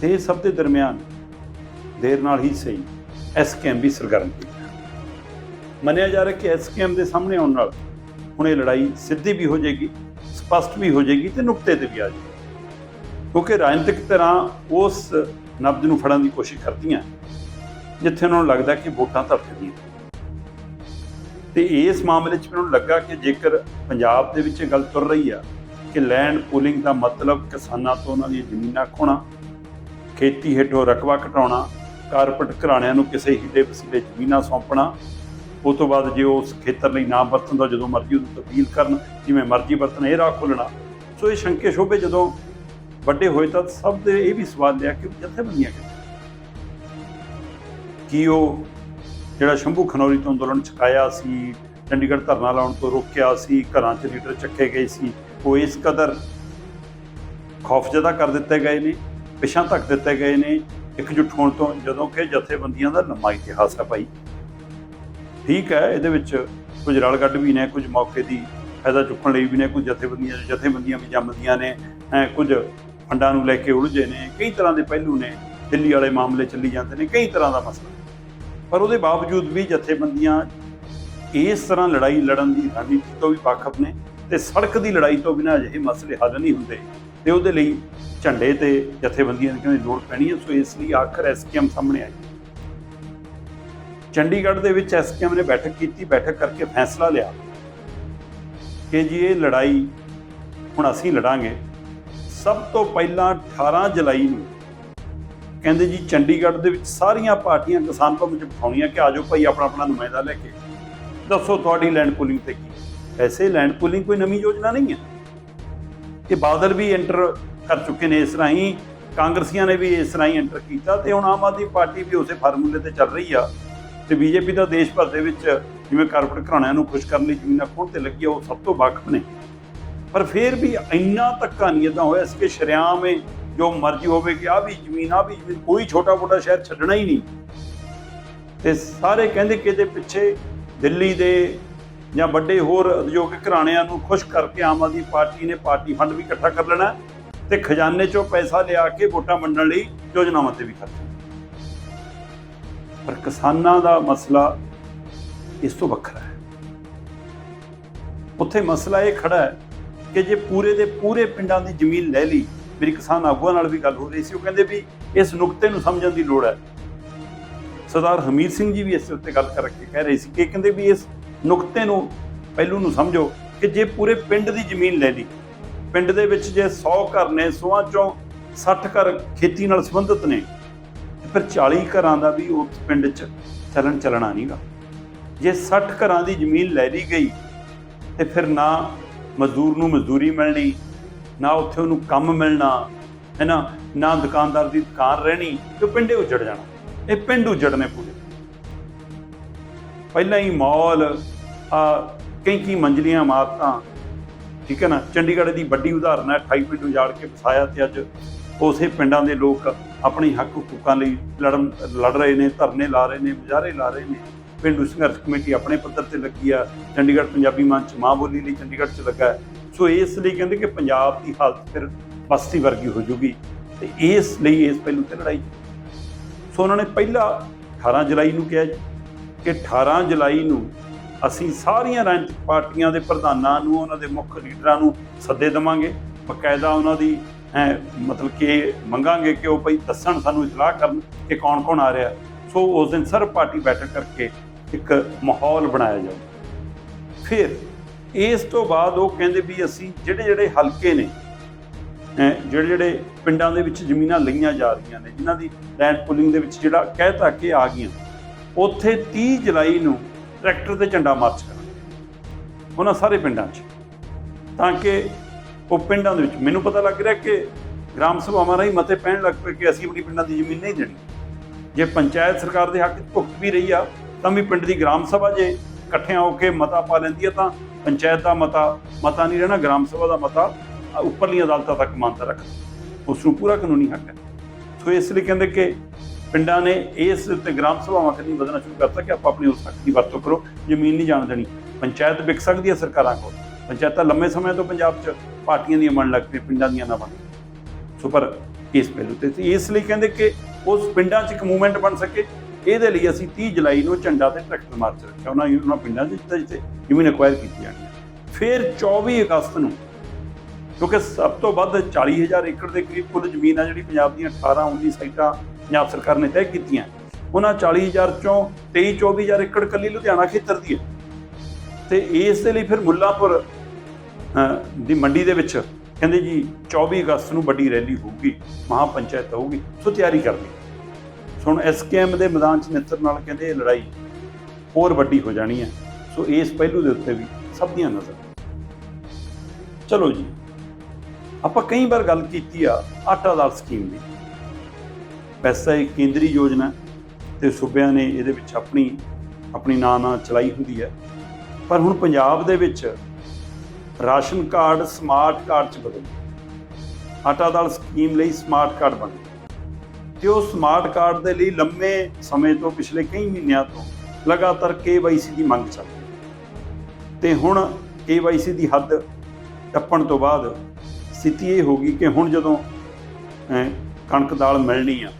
ਤੇ ਇਹ ਸਭ ਦੇ ਦਰਮਿਆਨ ਦੇਰ ਨਾਲ ਹੀ ਸਹੀ ਐਸਕੇਐਮ ਵੀ ਸਰਗਰਮ ਕੀਤਾ। ਮੰਨਿਆ ਜਾ ਰਿਹਾ ਕਿ ਐਸਕੇਐਮ ਦੇ ਸਾਹਮਣੇ ਆਉਣ ਨਾਲ ਹੁਣ ਇਹ ਲੜਾਈ ਸਿੱਧੀ ਵੀ ਹੋ ਜਾਏਗੀ, ਸਪਸ਼ਟ ਵੀ ਹੋ ਜਾਏਗੀ ਤੇ ਨੁਕਤੇ ਤੇ ਵੀ ਆ ਜਾਏਗੀ। ਕਿਉਂਕਿ ਰਾਜਨੀਤਿਕ ਤਰ੍ਹਾਂ ਉਸ ਨਬਜ਼ ਨੂੰ ਫੜਨ ਦੀ ਕੋਸ਼ਿਸ਼ ਕਰਦੀਆਂ, ਜਿੱਥੇ ਉਹਨਾਂ ਨੂੰ ਲੱਗਦਾ ਕਿ ਵੋਟਾਂ ਧੜਕਦੀਆਂ। ਤੇ ਇਸ ਮਾਮਲੇ 'ਚ ਮੈਨੂੰ ਲੱਗਾ ਕਿ ਜੇਕਰ ਪੰਜਾਬ ਦੇ ਵਿੱਚ ਇਹ ਗੱਲ ਤੁਰ ਰਹੀ ਆ, ਕਿ ਲੈਂਡ ਪੂਲਿੰਗ ਦਾ ਮਤਲਬ ਕਿਸਾਨਾਂ ਤੋਂ ਉਹਨਾਂ ਦੀਆਂ ਜ਼ਮੀਨਾਂ ਖੋਣਾ, ਖੇਤੀ ਹੇਠੋਂ ਰਕਬਾ ਘਟਾਉਣਾ, ਕਾਰਪੋਰੇਟ ਘਰਾਣਿਆਂ ਨੂੰ ਕਿਸੇ ਹੀਲੇ ਵਸੀਲੇ ਜ਼ਮੀਨਾਂ ਸੌਂਪਣਾ ਉਸ ਤੋਂ ਬਾਅਦ ਜੇ ਉਸ ਖੇਤਰ ਲਈ ਨਾ ਵਰਤਣ ਦਾ ਜਦੋਂ ਮਰਜ਼ੀ ਉਹਨੂੰ ਤਬਦੀਲ ਕਰਨ, ਜਿਵੇਂ ਮਰਜ਼ੀ ਵਰਤਣ, ਇਹ ਰਾਹ ਖੋਲਣਾ ਸੋ ਇਹ ਸ਼ੰਕੇ ਸ਼ੋਭੇ ਜਦੋਂ ਵੱਡੇ ਹੋਏ ਤਾਂ ਸਭ ਦੇ ਇਹ ਵੀ ਸਵਾਲ ਲਿਆ ਕਿ ਜਥੇਬੰਦੀਆਂ ਕਿੱਥੇ ਕੀ ਉਹ ਜਿਹੜਾ ਸ਼ੰਭੂ ਖਨੌਰੀ ਤੋਂ ਅੰਦੋਲਨ ਛਕਾਇਆ ਸੀ, ਚੰਡੀਗੜ੍ਹ ਧਰਨਾ ਲਾਉਣ ਤੋਂ ਰੋਕਿਆ ਸੀ, ਘਰਾਂ 'ਚ ਲੀਡਰ ਚੱਕੇ ਗਏ ਸੀ, ਉਹ ਇਸ ਕਦਰ ਖੌਫਜ਼ਦਾ ਕਰ ਦਿੱਤੇ ਗਏ ਨੇ ਪਿਛਾਂ ਧੱਕ ਦਿੱਤੇ ਗਏ ਨੇ, ਇਕਜੁੱਟ ਹੋਣ ਤੋਂ ਜਦੋਂ ਕਿ ਜਥੇਬੰਦੀਆਂ ਦਾ ਲੰਮਾ ਇਤਿਹਾਸ ਹੈ ਭਾਈ। ਠੀਕ ਹੈ, ਇਹਦੇ ਵਿੱਚ ਕੁਝ ਰਲ ਗੱਡ ਵੀ ਨੇ, ਕੁਝ ਮੌਕੇ ਦੀ ਫਾਇਦਾ ਚੁੱਕਣ ਲਈ ਵੀ ਨੇ, ਕੁਝ ਜਥੇਬੰਦੀਆਂ ਜਥੇਬੰਦੀਆਂ ਵੀ ਜੰਮਦੀਆਂ ਨੇ, ਐ ਕੁਝ ਫੰਡਾਂ ਨੂੰ ਲੈ ਕੇ ਉਲਝੇ ਨੇ, ਕਈ ਤਰ੍ਹਾਂ ਦੇ ਪਹਿਲੂ ਨੇ, ਦਿੱਲੀ ਵਾਲੇ ਮਾਮਲੇ ਚੱਲੀ ਜਾਂਦੇ ਨੇ, ਕਈ ਤਰ੍ਹਾਂ ਦਾ ਮਸਲਾ। ਪਰ ਉਹਦੇ ਬਾਵਜੂਦ ਵੀ ਜਥੇਬੰਦੀਆਂ ਇਸ ਤਰ੍ਹਾਂ ਲੜਾਈ ਲੜਨ ਦੀ ਰਣਨੀਤੀ ਤੋਂ ਵੀ ਵਾਕਫ ਨੇ ਤੇ ਸੜਕ ਦੀ ਲੜਾਈ ਤੋਂ ਬਿਨਾਂ ਅਜਿਹੇ ਮਸਲੇ ਹੱਲ ਨਹੀਂ ਹੁੰਦੇ। ਤੇ ਉਹਦੇ ਲਈ ਝੰਡੇ ਤੇ ਜਥੇਬੰਦੀਆਂ ਦੀ ਕਹਿੰਦੇ ਲੋੜ ਪੈਣੀ ਹੈ? ਸੋ ਇਸ ਲਈ ਆਖਰ ਐਸਕੇਐਮ ਸਾਹਮਣੇ ਆਈ ਚੰਡੀਗੜ੍ਹ ਦੇ ਵਿੱਚ ਐਸਕੇਐਮ ਨੇ ਬੈਠਕ ਕੀਤੀ, ਬੈਠਕ ਕਰਕੇ ਫੈਸਲਾ ਲਿਆ ਕਿ ਜੀ ਇਹ ਲੜਾਈ ਹੁਣ ਅਸੀਂ ਲੜਾਂਗੇ। ਸਭ ਤੋਂ ਪਹਿਲਾਂ 18 ਜੁਲਾਈ ਨੂੰ ਕਹਿੰਦੇ ਜੀ, ਚੰਡੀਗੜ੍ਹ ਦੇ ਵਿੱਚ ਸਾਰੀਆਂ ਪਾਰਟੀਆਂ ਕਿਸਾਨ ਭਵਨ ਚ ਬਿਠਾਉਣੀਆਂ ਕਿ ਆਜੋ ਭਾਈ, ਆਪਣਾ ਆਪਣਾ ਨੁਮਾਇੰਦਾ ਲੈ ਕੇ। ਦੱਸੋ ਤੁਹਾਡੀ ਲੈਂਡ ਪੂਲਿੰਗ ਤੇ ਕੀ? ਐਸੇ ਲੈਂਡ ਪੂਲਿੰਗ ਕੋਈ ਨਵੀਂ ਯੋਜਨਾ ਨਹੀਂ ਹੈ। ਇਹ ਬਾਦਲ ਵੀ ਐਂਟਰ ਕਰ ਚੁੱਕੇ ਨੇ ਇਸ ਰਾਹੀਂ, ਕਾਂਗਰਸੀਆਂ ਨੇ ਵੀ ਇਸ ਰਾਹੀਂ ਐਂਟਰ ਕੀਤਾ ਤੇ ਹੁਣ ਆਮ ਆਦਮੀ ਪਾਰਟੀ ਵੀ ਉਸੇ ਫਾਰਮੂਲੇ ਤੇ ਚੱਲ ਰਹੀ ਆ। ਤੇ ਬੀਜੇਪੀ ਦਾ ਦੇਸ਼ ਭਰ ਦੇ ਵਿੱਚ ਜਿਵੇਂ ਕਾਰਪੋਰੇਟ ਘਰਾਣਿਆਂ ਨੂੰ ਖੁਸ਼ ਕਰਨ ਲਈ ਜ਼ਮੀਨਾਂ ਖੋਣ ਤੇ ਲੱਗੀ ਉਹ ਸਭ ਤੋਂ ਵਾਕਫ ਨੇ। ਪਰ ਫਿਰ ਵੀ ਇੰਨਾ ਧੱਕਾ ਨਹੀਂ ਇਦਾਂ ਹੋਇਆ ਸੀ ਕਿ ਸ਼ਰਿਆਮ ਜੋ ਮਰਜ਼ੀ ਹੋਵੇ ਕਿ ਆ ਵੀ ਜ਼ਮੀਨ ਆ ਵੀ ਜ਼ਮੀਨ, ਕੋਈ ਛੋਟਾ ਮੋਟਾ ਸ਼ਹਿਰ ਛੱਡਣਾ ਹੀ ਨਹੀਂ। ਤੇ ਸਾਰੇ ਕਹਿੰਦੇ ਕਿ ਇਹਦੇ ਪਿੱਛੇ ਦਿੱਲੀ ਦੇ ਜਾਂ ਵੱਡੇ ਹੋਰ ਉਦਯੋਗਿਕ ਘਰਾਣਿਆਂ ਨੂੰ ਖੁਸ਼ ਕਰਕੇ ਆਮ ਆਦਮੀ ਪਾਰਟੀ ਨੇ ਪਾਰਟੀ ਫੰਡ ਵੀ ਇਕੱਠਾ ਕਰ ਲੈਣਾ ਤੇ ਖਜ਼ਾਨੇ ਚੋਂ ਪੈਸਾ ਲਿਆ ਕੇ ਵੋਟਾਂ ਵੰਡਣ ਲਈ ਯੋਜਨਾਵਾਂ ਤੇ ਵੀ ਖਰਚ ਪਰ ਕਿਸਾਨਾਂ ਦਾ ਮਸਲਾ ਇਸ ਤੋਂ ਵੱਖਰਾ ਹੈ। ਉੱਥੇ ਮਸਲਾ ਇਹ ਖੜਾ ਹੈ ਕਿ ਜੇ ਪੂਰੇ ਦੇ ਪੂਰੇ ਪਿੰਡਾਂ ਦੀ ਜ਼ਮੀਨ ਲੈ ਲਈ ਮੇਰੀ ਕਿਸਾਨ ਆਗੂਆਂ ਨਾਲ ਵੀ ਗੱਲ ਹੋ ਰਹੀ ਸੀ, ਉਹ ਕਹਿੰਦੇ ਵੀ ਇਸ ਨੁਕਤੇ ਨੂੰ ਸਮਝਣ ਦੀ ਲੋੜ ਹੈ। ਸਰਦਾਰ ਹਮੀਰ ਸਿੰਘ ਜੀ ਵੀ ਇਸ ਉੱਤੇ ਗੱਲ ਕਰਕੇ ਕਹਿ ਰਹੇ ਸੀ ਕਿ ਕਹਿੰਦੇ ਵੀ ਇਸ ਨੁਕਤੇ ਨੂੰ, ਪਹਿਲੂ ਨੂੰ ਸਮਝੋ ਕਿ ਜੇ ਪੂਰੇ ਪਿੰਡ ਦੀ ਜ਼ਮੀਨ ਲੈ ਲਈ, ਪਿੰਡ ਦੇ ਵਿੱਚ ਜੇ 100 ਘਰ ਨੇ 100 ਚੋਂ 60 ਘਰ ਖੇਤੀ ਨਾਲ ਸੰਬੰਧਿਤ ਨੇ ਫਿਰ 40 ਘਰਾਂ ਦਾ ਵੀ ਉਸ ਪਿੰਡ 'ਚ ਚੱਲਣ ਚੱਲਣਾ ਨਹੀਂਗਾ ਜੇ 60 ਘਰਾਂ ਦੀ ਜ਼ਮੀਨ ਲੈ ਲਈ ਗਈ, ਤੇ ਫਿਰ ਨਾ ਮਜ਼ਦੂਰ ਨੂੰ ਮਜ਼ਦੂਰੀ ਮਿਲਣੀ ਨਾ ਉੱਥੇ ਉਹਨੂੰ ਕੰਮ ਮਿਲਣਾ, ਹੈ ਨਾ? ਨਾ ਦੁਕਾਨਦਾਰ ਦੀ ਦੁਕਾਨ ਰਹਿਣੀ, ਤੇ ਪਿੰਡੇ ਉਜੜ ਜਾਣਾ। ਇਹ ਪਿੰਡ ਉਜੜਨੇ ਪੂਰੇ। ਪਹਿਲਾਂ ਹੀ ਮਾਲ ਆ ਕਈ ਕੀ ਮੰਜ਼ਲੀਆਂ ਇਮਾਰਤਾਂ ਠੀਕ ਹੈ ਨਾ? ਚੰਡੀਗੜ੍ਹ ਦੀ ਵੱਡੀ ਉਦਾਹਰਨ ਹੈ 28 ਪਿੰਡ ਉਜਾੜ ਕੇ ਵਸਾਇਆ ਤੇ ਅੱਜ ਉਸੇ ਪਿੰਡਾਂ ਦੇ ਲੋਕ ਆਪਣੀ ਹੱਕ ਹਕੂਕਾਂ ਲਈ ਲੜਨ, ਲੜ ਰਹੇ ਨੇ, ਧਰਨੇ ਲਾ ਰਹੇ ਨੇ, ਮੁਜ਼ਾਹਰੇ ਲਾ ਰਹੇ ਨੇ। ਪਿੰਡੂ ਸੰਘਰਸ਼ ਕਮੇਟੀ ਆਪਣੇ ਪੱਧਰ ਤੇ ਲੱਗੀ ਆ। ਚੰਡੀਗੜ੍ਹ ਪੰਜਾਬੀ ਮੰਚ ਮਾਂ ਬੋਲੀ ਲਈ ਚੰਡੀਗੜ੍ਹ 'ਚ ਲੱਗਾ ਸੋ ਇਸ ਲਈ ਕਹਿੰਦੇ ਕਿ ਪੰਜਾਬ ਦੀ ਹਾਲਤ ਫਿਰ ਬਸਤੀ ਵਰਗੀ ਹੋ ਜੂਗੀ ਤੇ ਇਸ ਲਈ ਇਸ ਪਹਿਲੂ ਤੇ ਲੜਾਈ ਸੋ ਉਹਨਾਂ ਨੇ ਪਹਿਲਾ 18 ਜੁਲਾਈ ਨੂੰ ਕਿਹਾ ਜੀ ਕਿ 18 ਜੁਲਾਈ ਨੂੰ ਅਸੀਂ ਸਾਰੀਆਂ ਰਾਜਨੀਤਿਕ ਪਾਰਟੀਆਂ ਦੇ ਪ੍ਰਧਾਨਾਂ ਨੂੰ, ਉਹਨਾਂ ਦੇ ਮੁੱਖ ਲੀਡਰਾਂ ਨੂੰ ਸੱਦੇ ਦੇਵਾਂਗੇ। ਬਕਾਇਦਾ ਉਹਨਾਂ ਦੀ ਐ ਮਤਲਬ ਕਿ ਮੰਗਾਂਗੇ ਕਿ ਉਹ ਭਈ ਦੱਸਣ, ਸਾਨੂੰ ਇਤਲਾਹ ਕਰਨ ਕਿ ਕੌਣ ਕੌਣ ਆ ਰਿਹਾ। ਸੋ ਉਸ ਦਿਨ ਸਰਬ ਪਾਰਟੀ ਬੈਠਕ ਕਰਕੇ ਇੱਕ ਮਾਹੌਲ ਬਣਾਇਆ ਜਾਵੇ ਫਿਰ ਇਸ ਤੋਂ ਬਾਅਦ ਉਹ ਕਹਿੰਦੇ ਵੀ ਅਸੀਂ ਜਿਹੜੇ ਜਿਹੜੇ ਹਲਕੇ ਨੇ ਅਹ ਜਿਹੜੇ ਜਿਹੜੇ ਪਿੰਡਾਂ ਦੇ ਵਿੱਚ ਜ਼ਮੀਨਾਂ ਲਈਆਂ ਜਾ ਰਹੀਆਂ ਨੇ, ਜਿਨ੍ਹਾਂ ਦੀ ਲੈਂਡ ਪੁਲਿੰਗ ਦੇ ਵਿੱਚ ਜਿਹੜਾ ਕਹਿ ਕਹਿਤਾ ਕੇ ਆ ਗਈਆਂ, ਉੱਥੇ 30 ਜੁਲਾਈ ਨੂੰ ਟਰੈਕਟਰ ਤੇ ਝੰਡਾ ਮਾਰਚ ਕਰਾਂਗੇ ਉਹਨਾਂ ਸਾਰੇ ਪਿੰਡਾਂ 'ਚ। ਤਾਂ ਕਿ ਉਹ ਪਿੰਡਾਂ ਦੇ ਵਿੱਚ ਮੈਨੂੰ ਪਤਾ ਲੱਗ ਰਿਹਾ ਕਿ ਗ੍ਰਾਮ ਸਭਾਵਾਂ ਰਾਹੀਂ ਮਤੇ ਪੈਣ ਲੱਗ ਪਏ ਕਿ ਅਸੀਂ ਆਪਣੀ ਪਿੰਡਾਂ ਦੀ ਜ਼ਮੀਨ ਨਹੀਂ ਦੇਣੀ। ਜੇ ਪੰਚਾਇਤ ਸਰਕਾਰ ਦੇ ਹੱਕ 'ਚ ਭੁਗਤ ਵੀ ਰਹੀ ਆ, ਤਾਂ ਵੀ ਪਿੰਡ ਦੀ ਗ੍ਰਾਮ ਸਭਾ ਜੇ ਇਕੱਠਿਆਂ ਹੋ ਕੇ ਮਤਾ ਪਾ ਲੈਂਦੀ ਹੈ ਤਾਂ ਪੰਚਾਇਤ ਦਾ ਮਤਾ ਮਤਾ ਨਹੀਂ ਰਹਿਣਾ ਗ੍ਰਾਮ ਸਭਾ ਦਾ ਮਤਾ ਅ, ਉੱਪਰਲੀਆਂ ਅਦਾਲਤਾਂ ਤੱਕ ਮਾਨਤਾ ਰੱਖ ਉਸ ਨੂੰ ਪੂਰਾ ਕਾਨੂੰਨੀ ਹੱਕ ਹੈ। ਸੋ ਇਸ ਲਈ ਕਹਿੰਦੇ ਕਿ ਪਿੰਡਾਂ ਨੇ ਇਸ ਤੇ ਗ੍ਰਾਮ ਸਭਾਵਾਂ ਕਦੀ ਵਧਣਾ ਸ਼ੁਰੂ ਕਰਤਾ ਕਿ ਆਪਾਂ ਆਪਣੀ ਉਸ ਹੱਕ ਦੀ ਵਰਤੋਂ ਕਰੋ ਜ਼ਮੀਨ ਨਹੀਂ ਜਾਣ ਦੇਣੀ। ਪੰਚਾਇਤ ਵਿਕ ਸਕਦੀ ਹੈ ਸਰਕਾਰਾਂ ਕੋਲ। ਪੰਚਾਇਤਾਂ ਲੰਮੇ ਸਮੇਂ ਤੋਂ ਪੰਜਾਬ 'ਚ ਪਾਰਟੀਆਂ ਦੀਆਂ ਬਣ ਲੱਗ ਪਈਆਂ ਪਿੰਡਾਂ ਦੀਆਂ ਨਾ ਬਣ ਸੋ ਪਰ ਇਸ ਪਹਿਲੂ ਤੇ ਇਸ ਲਈ ਕਹਿੰਦੇ ਕਿ ਉਸ ਪਿੰਡਾਂ 'ਚ ਇੱਕ ਮੂਵਮੈਂਟ ਬਣ ਸਕੇ ਇਹਦੇ ਲਈ ਅਸੀਂ 30 ਜੁਲਾਈ ਨੂੰ ਝੰਡਾ ਤੇ ਟਰੈਕਟਰ ਮਾਰਚ ਰੱਖਿਆ ਉਹਨਾਂ ਉਹਨਾਂ ਪਿੰਡਾਂ 'ਚ ਜਿੱਥੇ ਜਿੱਥੇ ਜ਼ਮੀਨ ਅਕਵਾਇਰ ਕੀਤੀ ਜਾਣੀ ਫਿਰ 24 ਅਗਸਤ ਨੂੰ, ਕਿਉਂਕਿ ਸਭ ਤੋਂ ਵੱਧ 40000 ਏਕੜ ਦੇ ਕਰੀਬ ਕੁੱਲ ਜ਼ਮੀਨ ਆ ਜਿਹੜੀ ਪੰਜਾਬ ਦੀਆਂ 18 19 ਸਾਈਟਾਂ ਪੰਜਾਬ ਸਰਕਾਰ ਨੇ ਤੈਅ ਕੀਤੀਆਂ। ਉਹਨਾਂ 40000 ਚੋਂ 23 24000 ਏਕੜ ਕੱਲੀ ਲੁਧਿਆਣਾ ਖੇਤਰ ਦੀ ਹੈ। ਤੇ ਇਸ ਦੇ ਲਈ ਫਿਰ ਮੁੱਲਾਂਪੁਰ ਦੀ ਮੰਡੀ ਦੇ ਵਿੱਚ ਕਹਿੰਦੇ ਜੀ 24 ਅਗਸਤ ਨੂੰ ਵੱਡੀ ਰੈਲੀ ਹੋਊਗੀ ਮਹਾ ਪੰਚਾਇਤ ਹੋਊਗੀ ਸੋ ਤਿਆਰੀ ਕਰ ਲਈ। ਹੁਣ ਐਸਕੇਐਮ ਦੇ ਮੈਦਾਨ 'ਚ ਨਿੱਤਰ ਨਾਲ ਕਹਿੰਦੇ ਇਹ ਲੜਾਈ ਹੋਰ ਵੱਡੀ ਹੋ ਜਾਣੀ ਹੈ। ਸੋ ਇਸ ਪਹਿਲੂ ਦੇ ਉੱਤੇ ਵੀ ਸਭ ਦੀਆਂ ਨਜ਼ਰ। ਚਲੋ ਜੀ, ਆਪਾਂ ਕਈ ਵਾਰ ਗੱਲ ਕੀਤੀ ਆ ਆਟਾ ਦਾਲ ਸਕੀਮ ਦੀ। ਪੈਸਾ ਇੱਕ ਕੇਂਦਰੀ ਯੋਜਨਾ ਹੈ ਤੇ ਸੂਬਿਆਂ ਨੇ ਇਹਦੇ ਵਿੱਚ ਆਪਣੀ ਆਪਣੀ ਨਾਂ ਨਾਲ ਚਲਾਈ ਹੁੰਦੀ ਹੈ। ਪਰ ਹੁਣ ਪੰਜਾਬ ਦੇ ਵਿੱਚ ਰਾਸ਼ਨ ਕਾਰਡ, ਸਮਾਰਟ ਕਾਰਡ ਚ ਬਦਲ ਆਟਾ ਦਾਲ ਸਕੀਮ ਲਈ ਸਮਾਰਟ ਕਾਰਡ ਬਣ ਗਿਆ ਤੇ ਉਹ ਸਮਾਰਟ ਕਾਰਡ ਦੇ ਲਈ ਲੰਮੇ ਸਮੇਂ ਤੋਂ ਪਿਛਲੇ ਕਈ ਮਹੀਨਿਆਂ ਤੋਂ ਲਗਾਤਾਰ KYC ਦੀ ਮੰਗ ਚੱਲ ਰਹੀ ਹੈ। ਤੇ ਹੁਣ KYC ਦੀ ਹੱਦ ਟੱਪਣ ਤੋਂ ਬਾਅਦ ਸਥਿਤੀ ਇਹ ਹੋ ਗਈ ਕਿ ਹੁਣ ਜਦੋਂ ਕਣਕ ਦਾਲ ਮਿਲਣੀ ਆ,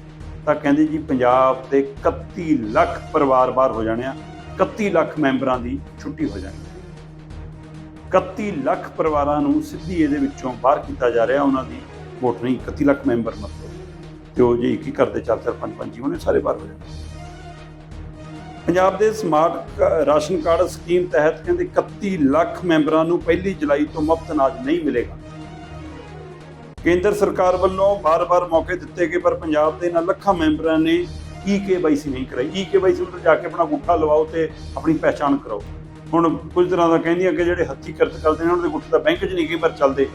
ਤਾਂ ਕਹਿੰਦੇ ਜੀ ਪੰਜਾਬ ਦੇ 31 ਲੱਖ ਪਰਿਵਾਰ ਬਾਹਰ ਹੋ ਜਾਣੇ ਆ 31 ਲੱਖ ਮੈਂਬਰਾਂ ਦੀ ਛੁੱਟੀ ਹੋ ਜਾਣੀ 31 ਲੱਖ ਪਰਿਵਾਰਾਂ ਨੂੰ ਸਿੱਧੀ ਇਹਦੇ ਵਿੱਚੋਂ ਬਾਹਰ ਕੀਤਾ ਜਾ ਰਿਹਾ, ਉਹਨਾਂ ਦੀ ਵੋਟ ਨਹੀਂ 31 ਲੱਖ ਮੈਂਬਰ ਮਤਲਬ। ਤੇ ਉਹ ਜੇ ਇੱਕ ਹੀ ਕਰਦੇ ਚਾਰ ਚਾਰ ਪੰਜ ਪੰਜ ਜੀ ਸਾਰੇ ਬਾਹਰ ਹੋ ਜਾਣੇ ਪੰਜਾਬ ਦੇ ਸਮਾਰਟ ਰਾਸ਼ਨ ਕਾਰਡ ਸਕੀਮ ਤਹਿਤ ਕਹਿੰਦੇ 31 ਲੱਖ ਮੈਂਬਰਾਂ ਨੂੰ ਪਹਿਲੀ ਜੁਲਾਈ ਤੋਂ ਮੁਫਤ ਅਨਾਜ ਨਹੀਂ ਮਿਲੇਗਾ। ਕੇਂਦਰ ਸਰਕਾਰ ਵੱਲੋਂ ਬਾਰ-ਬਾਰ ਮੌਕੇ ਦਿੱਤੇ ਗਏ, ਪਰ ਪੰਜਾਬ ਦੇ ਇਹਨਾਂ ਲੱਖਾਂ ਮੈਂਬਰਾਂ ਨੇ ਈ-ਕੇਵਾਈਸੀ ਨਹੀਂ ਕਰਾਈ। ਈ-ਕੇਵਾਈਸੀ ਉੱਤੇ ਜਾ ਕੇ ਆਪਣਾ ਗੁੱਠਾ ਲਵਾਓ ਤੇ ਆਪਣੀ ਪਹਿਚਾਣ ਕਰਾਓ। ਹੁਣ ਕੁਝ ਤਰ੍ਹਾਂ ਦਾ ਕਹਿੰਦੀਆਂ ਕਿ ਜਿਹੜੇ ਹੱਥੀ ਕਰਤ ਕਰਦੇ ਨੇ, ਉਹਨਾਂ ਦੇ ਗੁੱਠੇ ਤਾਂ ਬੈਂਕ 'ਚ ਨਹੀਂ ਕਈ ਵਾਰ ਚੱਲਦੇ।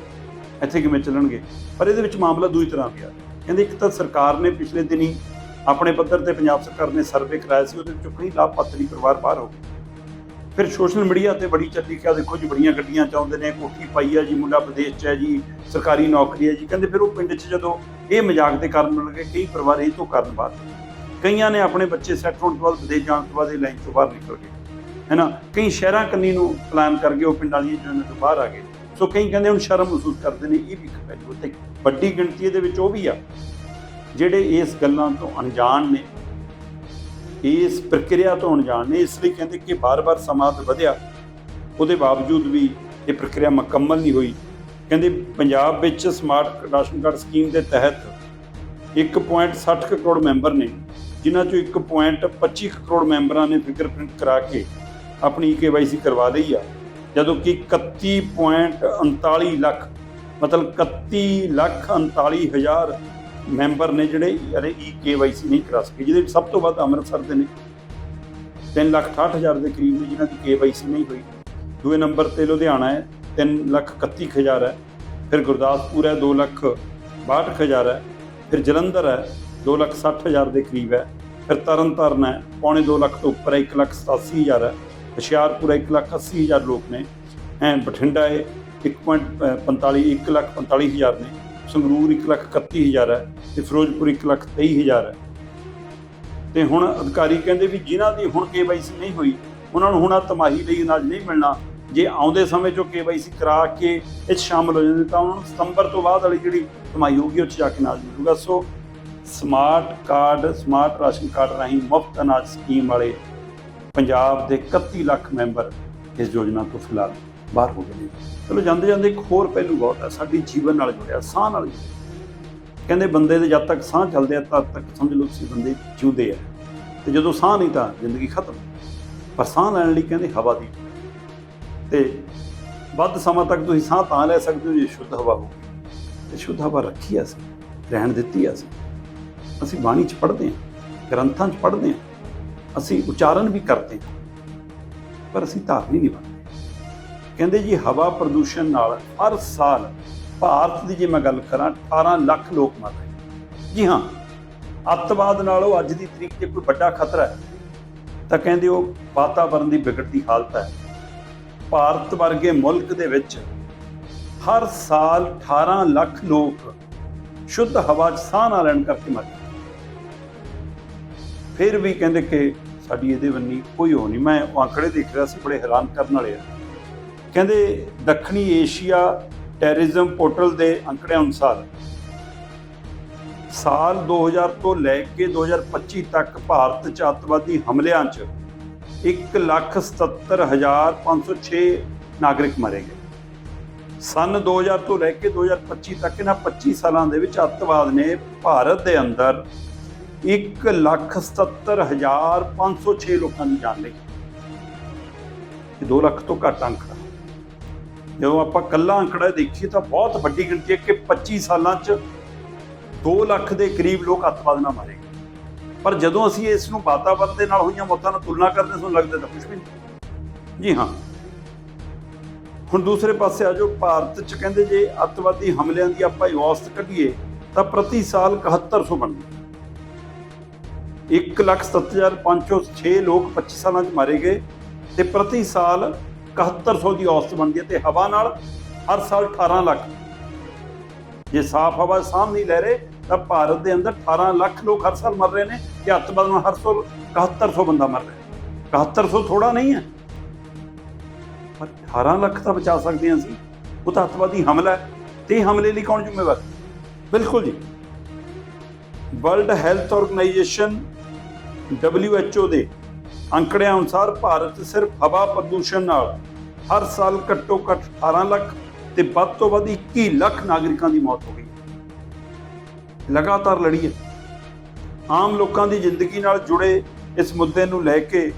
ਇੱਥੇ ਕਿਵੇਂ ਚੱਲਣਗੇ? ਪਰ ਇਹਦੇ ਵਿੱਚ ਮਾਮਲਾ ਦੂਜੀ ਤਰ੍ਹਾਂ ਪਿਆ ਕਹਿੰਦੇ ਇੱਕ ਤਾਂ ਸਰਕਾਰ ਨੇ ਪਿਛਲੇ ਦਿਨੀ ਆਪਣੇ ਪੱਧਰ ਤੇ ਪੰਜਾਬ ਸਰਕਾਰ ਨੇ ਸਰਵੇ ਕਰਾਇਆ ਸੀ, ਉਹਦੇ ਵਿੱਚੋਂ ਕਈ ਲਾਭਪਾਤਰੀ ਪਰਿਵਾਰ ਬਾਹਰ ਹੋ ਗਏ। ਫਿਰ ਸੋਸ਼ਲ ਮੀਡੀਆ ਤੇ ਬੜੀ ਚੱਲੀ ਕਿ ਆਹ ਦੇਖੋ ਜੀ ਬੜੀਆਂ ਗੱਡੀਆਂ ਚਾਹੁੰਦੇ ਨੇ, ਕੋਠੀ ਪਾਈ ਆ ਜੀ ਮੁੰਡਾ ਵਿਦੇਸ਼ 'ਚ ਹੈ ਜੀ, ਸਰਕਾਰੀ ਨੌਕਰੀ ਹੈ ਜੀ। ਕਹਿੰਦੇ ਫਿਰ ਉਹ ਪਿੰਡ 'ਚ ਜਦੋਂ ਇਹ ਮਜ਼ਾਕ ਦੇ ਕਾਰਨ ਲੱਗੇ ਕਈ ਪਰਿਵਾਰ ਇਹ ਤੋਂ ਕਰਨ ਬਾਅਦ ਕਈਆਂ ਨੇ ਆਪਣੇ ਬੱਚੇ ਸੈੱਟ ਹੋਣ ਤੋਂ ਬਾਅਦ, ਵਿਦੇਸ਼ ਜਾਣ ਤੋਂ ਬਾਅਦ ਇਹ ਲਾਈਨ ਤੋਂ ਬਾਹਰ ਨਿਕਲ ਗਏ। ਹੈਨਾ? ਕਈ ਸ਼ਹਿਰਾਂ ਕੰਨੀ ਨੂੰ ਪਲਾਨ ਕਰ ਗਏ, ਉਹ ਪਿੰਡਾਂ ਦੀ ਜਨ ਤੋਂ ਬਾਹਰ ਆ ਗਏ। ਸੋ ਕਈ ਕਹਿੰਦੇ ਹੁਣ ਸ਼ਰਮ ਮਹਿਸੂਸ ਕਰਦੇ ਨੇ, ਇਹ ਵੀ ਇੱਕ ਪਹਿਲੂ ਤੇ ਵੱਡੀ ਗਿਣਤੀ ਇਹਦੇ ਵਿੱਚ ਉਹ ਵੀ ਆ, ਜਿਹੜੇ ਇਸ ਗੱਲਾਂ ਤੋਂ ਅਣਜਾਣ ਨੇ, ਇਸ ਪ੍ਰਕਿਰਿਆ ਤੋਂ ਅਣਜਾਣ ਨੇ, ਇਸ ਲਈ ਕਹਿੰਦੇ ਕਿ ਬਾਰ-ਬਾਰ ਸਮਾਂ ਵਧਿਆ। ਉਹਦੇ ਬਾਵਜੂਦ ਵੀ ਇਹ ਪ੍ਰਕਿਰਿਆ ਮੁਕੰਮਲ ਨਹੀਂ ਹੋਈ। ਕਹਿੰਦੇ ਪੰਜਾਬ ਵਿੱਚ ਸਮਾਰਟ ਰਾਸ਼ਨ ਕਾਰਡ ਸਕੀਮ ਦੇ ਤਹਿਤ 1.60 ਕਰੋੜ ਮੈਂਬਰ ਨੇ, ਜਿਨ੍ਹਾਂ ਚੋਂ 1.25 ਕਰੋੜ ਮੈਂਬਰਾਂ ਨੇ ਫਿੰਗਰਪ੍ਰਿੰਟ ਕਰਾ ਕੇ ਆਪਣੀ KYC ਕਰਵਾ ਲਈ ਆ। ਜਦੋਂ ਕਿ 31.39 ਲੱਖ ਮਤਲਬ 31 ਲੱਖ 39 ਹਜ਼ਾਰ ਮੈਂਬਰ ਨੇ ਜਿਹੜੇ ਅਰੇ ਈ KYC ਨਹੀਂ ਕਰਾ ਸਕੇ, ਜਿਹਦੇ ਵਿੱਚ ਸਭ ਤੋਂ ਵੱਧ ਅੰਮ੍ਰਿਤਸਰ ਦੇ ਨੇ। 3 ਲੱਖ 68 ਹਜ਼ਾਰ ਦੇ ਕਰੀਬ ਨੇ ਜਿਨ੍ਹਾਂ ਦੀ KYC ਨਹੀਂ ਹੋਈ। ਦੂਏ ਨੰਬਰ ਤੇ ਲੁਧਿਆਣਾ ਹੈ 3 ਲੱਖ 31 ਹਜ਼ਾਰ ਹੈ। ਫਿਰ ਗੁਰਦਾਸਪੁਰ ਹੈ 2 ਲੱਖ 62 ਹਜ਼ਾਰ ਹੈ। ਫਿਰ ਜਲੰਧਰ ਹੈ 2 ਲੱਖ 60 ਹਜ਼ਾਰ ਦੇ ਕਰੀਬ ਹੈ। ਫਿਰ ਤਰਨਤਾਰਨ ਹੈ, ਪੌਣੇ 2 ਲੱਖ ਤੋਂ ਉੱਪਰ ਹੈ 1 ਲੱਖ 87 ਹਜ਼ਾਰ ਹੈ। ਹੁਸ਼ਿਆਰਪੁਰ ਹੈ 1 ਲੱਖ 80 ਹਜ਼ਾਰ ਲੋਕ ਨੇ। ਐਂ ਬਠਿੰਡਾ ਹੈ 1.45 1 ਲੱਖ 45 ਹਜ਼ਾਰ ਨੇ। ਸੰਗਰੂਰ 1 ਲੱਖ 31 ਹਜ਼ਾਰ ਹੈ ਤੇ ਫਿਰੋਜ਼ਪੁਰ 1 ਲੱਖ 23 ਹਜ਼ਾਰ ਹੈ। ਤੇ ਹੁਣ ਅਧਿਕਾਰੀ ਕਹਿੰਦੇ ਵੀ ਜਿਨ੍ਹਾਂ ਦੀ ਹੁਣ KYC ਨਹੀਂ ਹੋਈ, ਉਹਨਾਂ ਨੂੰ ਹੁਣ ਆ ਤਮਾਹੀ ਲਈ ਅਨਾਜ ਨਹੀਂ ਮਿਲਣਾ। ਜੇ ਆਉਂਦੇ ਸਮੇਂ 'ਚੋਂ KYC ਕਰਾ ਕੇ ਇਹ 'ਚ ਸ਼ਾਮਲ ਹੋ ਜਾਂਦੇ ਤਾਂ ਉਹਨਾਂ ਨੂੰ ਸਤੰਬਰ ਤੋਂ ਬਾਅਦ ਵਾਲੀ ਜਿਹੜੀ ਕਮਾਈ ਹੋਊਗੀ, ਉਹ 'ਚ ਜਾ ਕੇ ਅਨਾਜ ਮਿਲੂਗਾ so smart card smart ration card ਰਾਹੀਂ ਮੁਫਤ ਅਨਾਜ ਸਕੀਮ ਵਾਲੇ ਪੰਜਾਬ ਦੇ 31 ਲੱਖ ਮੈਂਬਰ ਇਸ ਯੋਜਨਾ ਤੋਂ ਫਿਲਹਾਲ ਬਾਹਰ ਹੋ ਗਏ ਨੇ ਚਲੋ ਜਾਂਦੇ ਜਾਂਦੇ ਇੱਕ ਹੋਰ ਪਹਿਲੂ ਬਹੁਤ ਹੈ ਸਾਡੀ ਜੀਵਨ ਨਾਲ ਜੁੜਿਆ, ਸਾਹ ਨਾਲ ਜੁੜਿਆ। ਕਹਿੰਦੇ ਬੰਦੇ ਦੇ ਜਦ ਤੱਕ ਸਾਹ ਚੱਲਦੇ ਆ, ਤਦ ਤੱਕ ਸਮਝ ਲਓ ਤੁਸੀਂ ਬੰਦੇ ਜਿਉਂਦੇ ਆ। ਤੇ ਜਦੋਂ ਸਾਹ ਨਹੀਂ ਤਾਂ ਜ਼ਿੰਦਗੀ ਖਤਮ। ਪਰ ਸਾਹ ਲੈਣ ਲਈ ਕਹਿੰਦੇ ਹਵਾ ਦੀ। ਤੇ ਵੱਧ ਸਮਾਂ ਤੱਕ ਤੁਸੀਂ ਸਾਹ ਤਾਂ ਲੈ ਸਕਦੇ ਹੋ ਜੇ ਸ਼ੁੱਧ ਹਵਾ ਹੋਵੇ ਤੇ ਸ਼ੁੱਧ ਹਵਾ ਰੱਖੀ ਆ ਅਸੀਂ, ਰਹਿਣ ਦਿੱਤੀ ਆ ਅਸੀਂ। ਅਸੀਂ ਬਾਣੀ ਚ ਪੜ੍ਹਦੇ ਹਾਂ ਗ੍ਰੰਥਾਂ ਚ ਪੜ੍ਹਦੇ ਹਾਂ ਅਸੀਂ ਉਚਾਰਨ ਵੀ ਕਰਦੇ ਹਾਂ ਪਰ ਅਸੀਂ ਧਾਰਨੀ ਨਹੀਂ ਬਣਦੇ। ਕਹਿੰਦੇ ਜੀ, ਹਵਾ ਪ੍ਰਦੂਸ਼ਣ ਨਾਲ ਹਰ ਸਾਲ ਭਾਰਤ ਦੀ ਜੇ ਮੈਂ ਗੱਲ ਕਰਾਂ 18 ਲੱਖ ਲੋਕ ਮਰ ਰਹੇ ਜੀ ਹਾਂ, ਅੱਤਵਾਦ ਨਾਲੋਂ ਅੱਜ ਦੀ ਤਰੀਕ 'ਚ ਕੋਈ ਵੱਡਾ ਖਤਰਾ ਹੈ, ਤਾਂ ਕਹਿੰਦੇ ਉਹ ਵਾਤਾਵਰਣ ਦੀ ਵਿਗੜਦੀ ਹਾਲਤ ਹੈ। ਭਾਰਤ ਵਰਗੇ ਮੁਲਕ ਦੇ ਵਿੱਚ ਹਰ ਸਾਲ 18 ਲੱਖ ਲੋਕ ਸ਼ੁੱਧ ਹਵਾ 'ਚ ਸਾਹ ਨਾ ਲੈਣ ਕਰਕੇ ਮਰ ਜਾਂਦੇ ਫਿਰ ਵੀ ਕਹਿੰਦੇ ਕਿ ਸਾਡੀ ਇਹਦੇ ਬੰਨੀ ਕੋਈ ਹੋ ਨਹੀਂ। ਮੈਂ ਉਹ ਆંકੜੇ ਦੇਖ ਰਿਹਾ ਸੀ, ਬੜੇ ਹੈਰਾਨ ਕਰਨ ਵਾਲੇ ਆ। ਕਹਿੰਦੇ ਦੱਖਣੀ ਏਸ਼ੀਆ ਟੈਰਰਿਜ਼ਮ ਪੋਰਟਲ ਦੇ ਅੰਕੜਿਆਂ ਅਨੁਸਾਰ ਸਾਲ 2000 ਤੋਂ ਲੈ ਕੇ 2025 ਤੱਕ ਭਾਰਤ 'ਚ ਅੱਤਵਾਦੀ ਹਮਲਿਆਂ 'ਚ 177506 ਨਾਗਰਿਕ ਮਾਰੇ ਗਏ। ਸਨ 2000 ਤੋਂ ਲੈ ਕੇ 2025 ਤੱਕ ਇਹਨਾਂ 25 ਸਾਲਾਂ ਦੇ ਵਿੱਚ ਅੱਤਵਾਦ ਨੇ ਭਾਰਤ ਦੇ ਅੰਦਰ 177506 ਲੋਕਾਂ ਦੀ ਜਾਨ ਲਈ। ਇਹ 2 ਲੱਖ ਤੋਂ ਘੱਟ ਅੰਕੜਾ ਜਦੋਂ ਆਪਾਂ ਕੱਲਾ ਅੰਕੜਾ ਦੇਖੀਏ ਤਾਂ ਬਹੁਤ ਵੱਡੀ ਗਿਣਤੀ ਹੈ ਕਿ 25 ਸਾਲਾਂ 'ਚ 2 ਲੱਖ ਦੇ ਕਰੀਬ ਲੋਕ ਅੱਤਵਾਦ ਨਾਲ ਮਾਰੇ ਗਏ। ਪਰ ਜਦੋਂ ਅਸੀਂ ਇਸ ਨੂੰ ਵਾਤਾਵਰਣ ਦੇ ਨਾਲ ਹੋਈਆਂ ਮੌਤਾਂ ਨਾਲ ਤੁਲਨਾ ਕਰਦੇ ਸਾਨੂੰ ਲੱਗਦਾ ਤਾਂ ਕੁਝ ਵੀ ਨਹੀਂ। ਜੀ ਹਾਂ। ਹੁਣ ਦੂਸਰੇ ਪਾਸੇ ਆ ਜੋ ਭਾਰਤ 'ਚ ਕਹਿੰਦੇ ਜੇ ਅੱਤਵਾਦੀ ਹਮਲਿਆਂ ਦੀ ਆਪਾਂ ਔਸਤ ਕੱਢੀਏ, ਤਾਂ ਪ੍ਰਤੀ ਸਾਲ 7100 ਬਣਦੀ 177506 ਲੋਕ 25 ਸਾਲਾਂ 'ਚ ਮਾਰੇ ਗਏ ਤੇ ਪ੍ਰਤੀ ਸਾਲ 7100 ਦੀ ਔਸਤ ਬਣਦੀ ਹੈ ਤੇ ਹਵਾ ਨਾਲ ਹਰ ਸਾਲ 18 ਲੱਖ। ਜੇ ਸਾਫ਼ ਹਵਾ ਸਾਹ ਨਹੀਂ ਲੈ ਰਹੇ, ਤਾਂ ਭਾਰਤ ਦੇ ਅੰਦਰ 18 ਲੱਖ ਲੋਕ ਹਰ ਸਾਲ ਮਰ ਰਹੇ ਨੇ ਤੇ ਅੱਤਵਾਦ ਨਾਲ ਹਰ ਸਾਲ 7100 ਬੰਦਾ ਮਰ ਰਿਹਾ। 7100 ਥੋੜਾ ਨਹੀਂ ਹੈ। ਪਰ 18 ਲੱਖ ਤਾਂ ਬਚਾ ਸਕਦੇ ਹਾਂ ਅਸੀਂ। ਉਹ ਤਾਂ ਅੱਤਵਾਦੀ ਹਮਲਾ ਹੈ। ਤੇ ਹਮਲੇ ਲਈ ਕੌਣ ਜ਼ਿੰਮੇਵਾਰ? ਬਿਲਕੁਲ ਜੀ। ਵਰਲਡ ਹੈਲਥ ਆਰਗੇਨਾਈਜੇਸ਼ਨ WHO ਦੇ ਅੰਕੜਿਆਂ ਅਨੁਸਾਰ ਭਾਰਤ ਸਿਰਫ ਹਵਾ ਪ੍ਰਦੂਸ਼ਣ ਨਾਲ ਹਰ ਸਾਲ ਘੱਟੋ ਘੱਟ 18 ਲੱਖ ਤੇ ਵੱਧ ਤੋਂ ਵੱਧ 21 ਲੱਖ ਨਾਗਰਿਕਾਂ ਦੀ ਮੌਤ ਹੋ ਗਈ। ਲਗਾਤਾਰ ਲੜੀ ਹੈ ਆਮ ਲੋਕਾਂ ਦੀ ਜ਼ਿੰਦਗੀ ਨਾਲ ਜੁੜੇ ਇਸ ਮੁੱਦੇ ਨੂੰ ਲੈ ਕੇ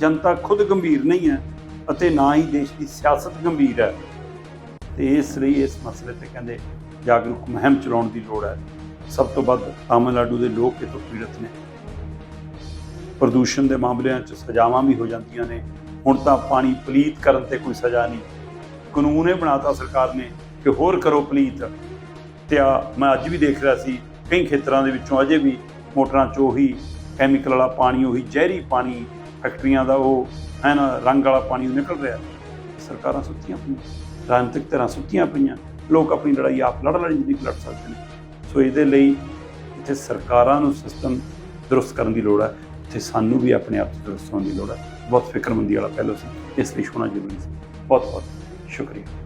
ਜਨਤਾ ਖੁਦ ਗੰਭੀਰ ਨਹੀਂ ਹੈ ਅਤੇ ਨਾ ਹੀ ਦੇਸ਼ ਦੀ ਸਿਆਸਤ ਗੰਭੀਰ ਹੈ। ਤੇ ਇਸ ਲਈ ਇਸ ਮਸਲੇ ਤੇ ਕਹਿੰਦੇ ਜਾਗਰੂਕ ਮੁਹਿੰਮ ਚਲਾਉਣ ਦੀ ਲੋੜ ਹੈ। ਸਭ ਤੋਂ ਵੱਧ ਤਾਮਿਲਨਾਡੂ ਦੇ ਲੋਕ ਇਹ ਤੋਂ ਪੀੜਤ ਨੇ। ਪ੍ਰਦੂਸ਼ਣ ਦੇ ਮਾਮਲਿਆਂ 'ਚ ਸਜ਼ਾਵਾਂ ਵੀ ਹੋ ਜਾਂਦੀਆਂ ਨੇ। ਹੁਣ ਤਾਂ ਪਾਣੀ ਪਲੀਤ ਕਰਨ ਤੇ ਕੋਈ ਸਜ਼ਾ ਨਹੀਂ। ਕਾਨੂੰਨ ਇਹ ਬਣਾਤਾ ਸਰਕਾਰ ਨੇ ਕਿ ਹੋਰ ਕਰੋ ਪਲੀਤ। ਤੇ ਆ ਮੈਂ ਅੱਜ ਵੀ ਦੇਖ ਰਿਹਾ ਸੀ, ਕਈ ਖੇਤਰਾਂ ਦੇ ਵਿੱਚੋਂ ਅਜੇ ਵੀ ਮੋਟਰਾਂ 'ਚ ਉਹੀ ਕੈਮੀਕਲ ਵਾਲਾ ਪਾਣੀ, ਉਹੀ ਜ਼ਹਿਰੀ ਪਾਣੀ ਫੈਕਟਰੀਆਂ ਦਾ ਉਹ ਹੈ ਨਾ ਰੰਗ ਵਾਲਾ ਪਾਣੀ ਨਿਕਲ ਰਿਹਾ। ਸਰਕਾਰਾਂ ਸੁੱਤੀਆਂ ਪਈਆਂ, ਰਾਜਨੀਤਿਕ ਤਰ੍ਹਾਂ ਸੁੱਤੀਆਂ ਪਈਆਂ, ਲੋਕ ਆਪਣੀ ਲੜਾਈ ਆਪ ਲੜ ਲੜ ਨਹੀਂ ਲੜ ਸਕਦੇ ਨੇ। ਸੋ ਇਹਦੇ ਲਈ ਇੱਥੇ ਸਰਕਾਰਾਂ ਨੂੰ ਸਿਸਟਮ ਦਰੁਸਤ ਕਰਨ ਦੀ ਲੋੜ ਹੈ ਤੇ ਸਾਨੂੰ ਵੀ ਆਪਣੇ ਆਪ ਦਰੁਸਤ ਹੋਣ ਦੀ ਲੋੜ ਹੈ। ਬਹੁਤ ਫਿਕਰਮੰਦੀ ਵਾਲਾ ਪਹਿਲੂ ਸੀ ਇਸ ਲਈ ਹੋਣਾ ਜ਼ਰੂਰੀ ਸੀ। ਬਹੁਤ ਬਹੁਤ ਸ਼ੁਕਰੀਆ।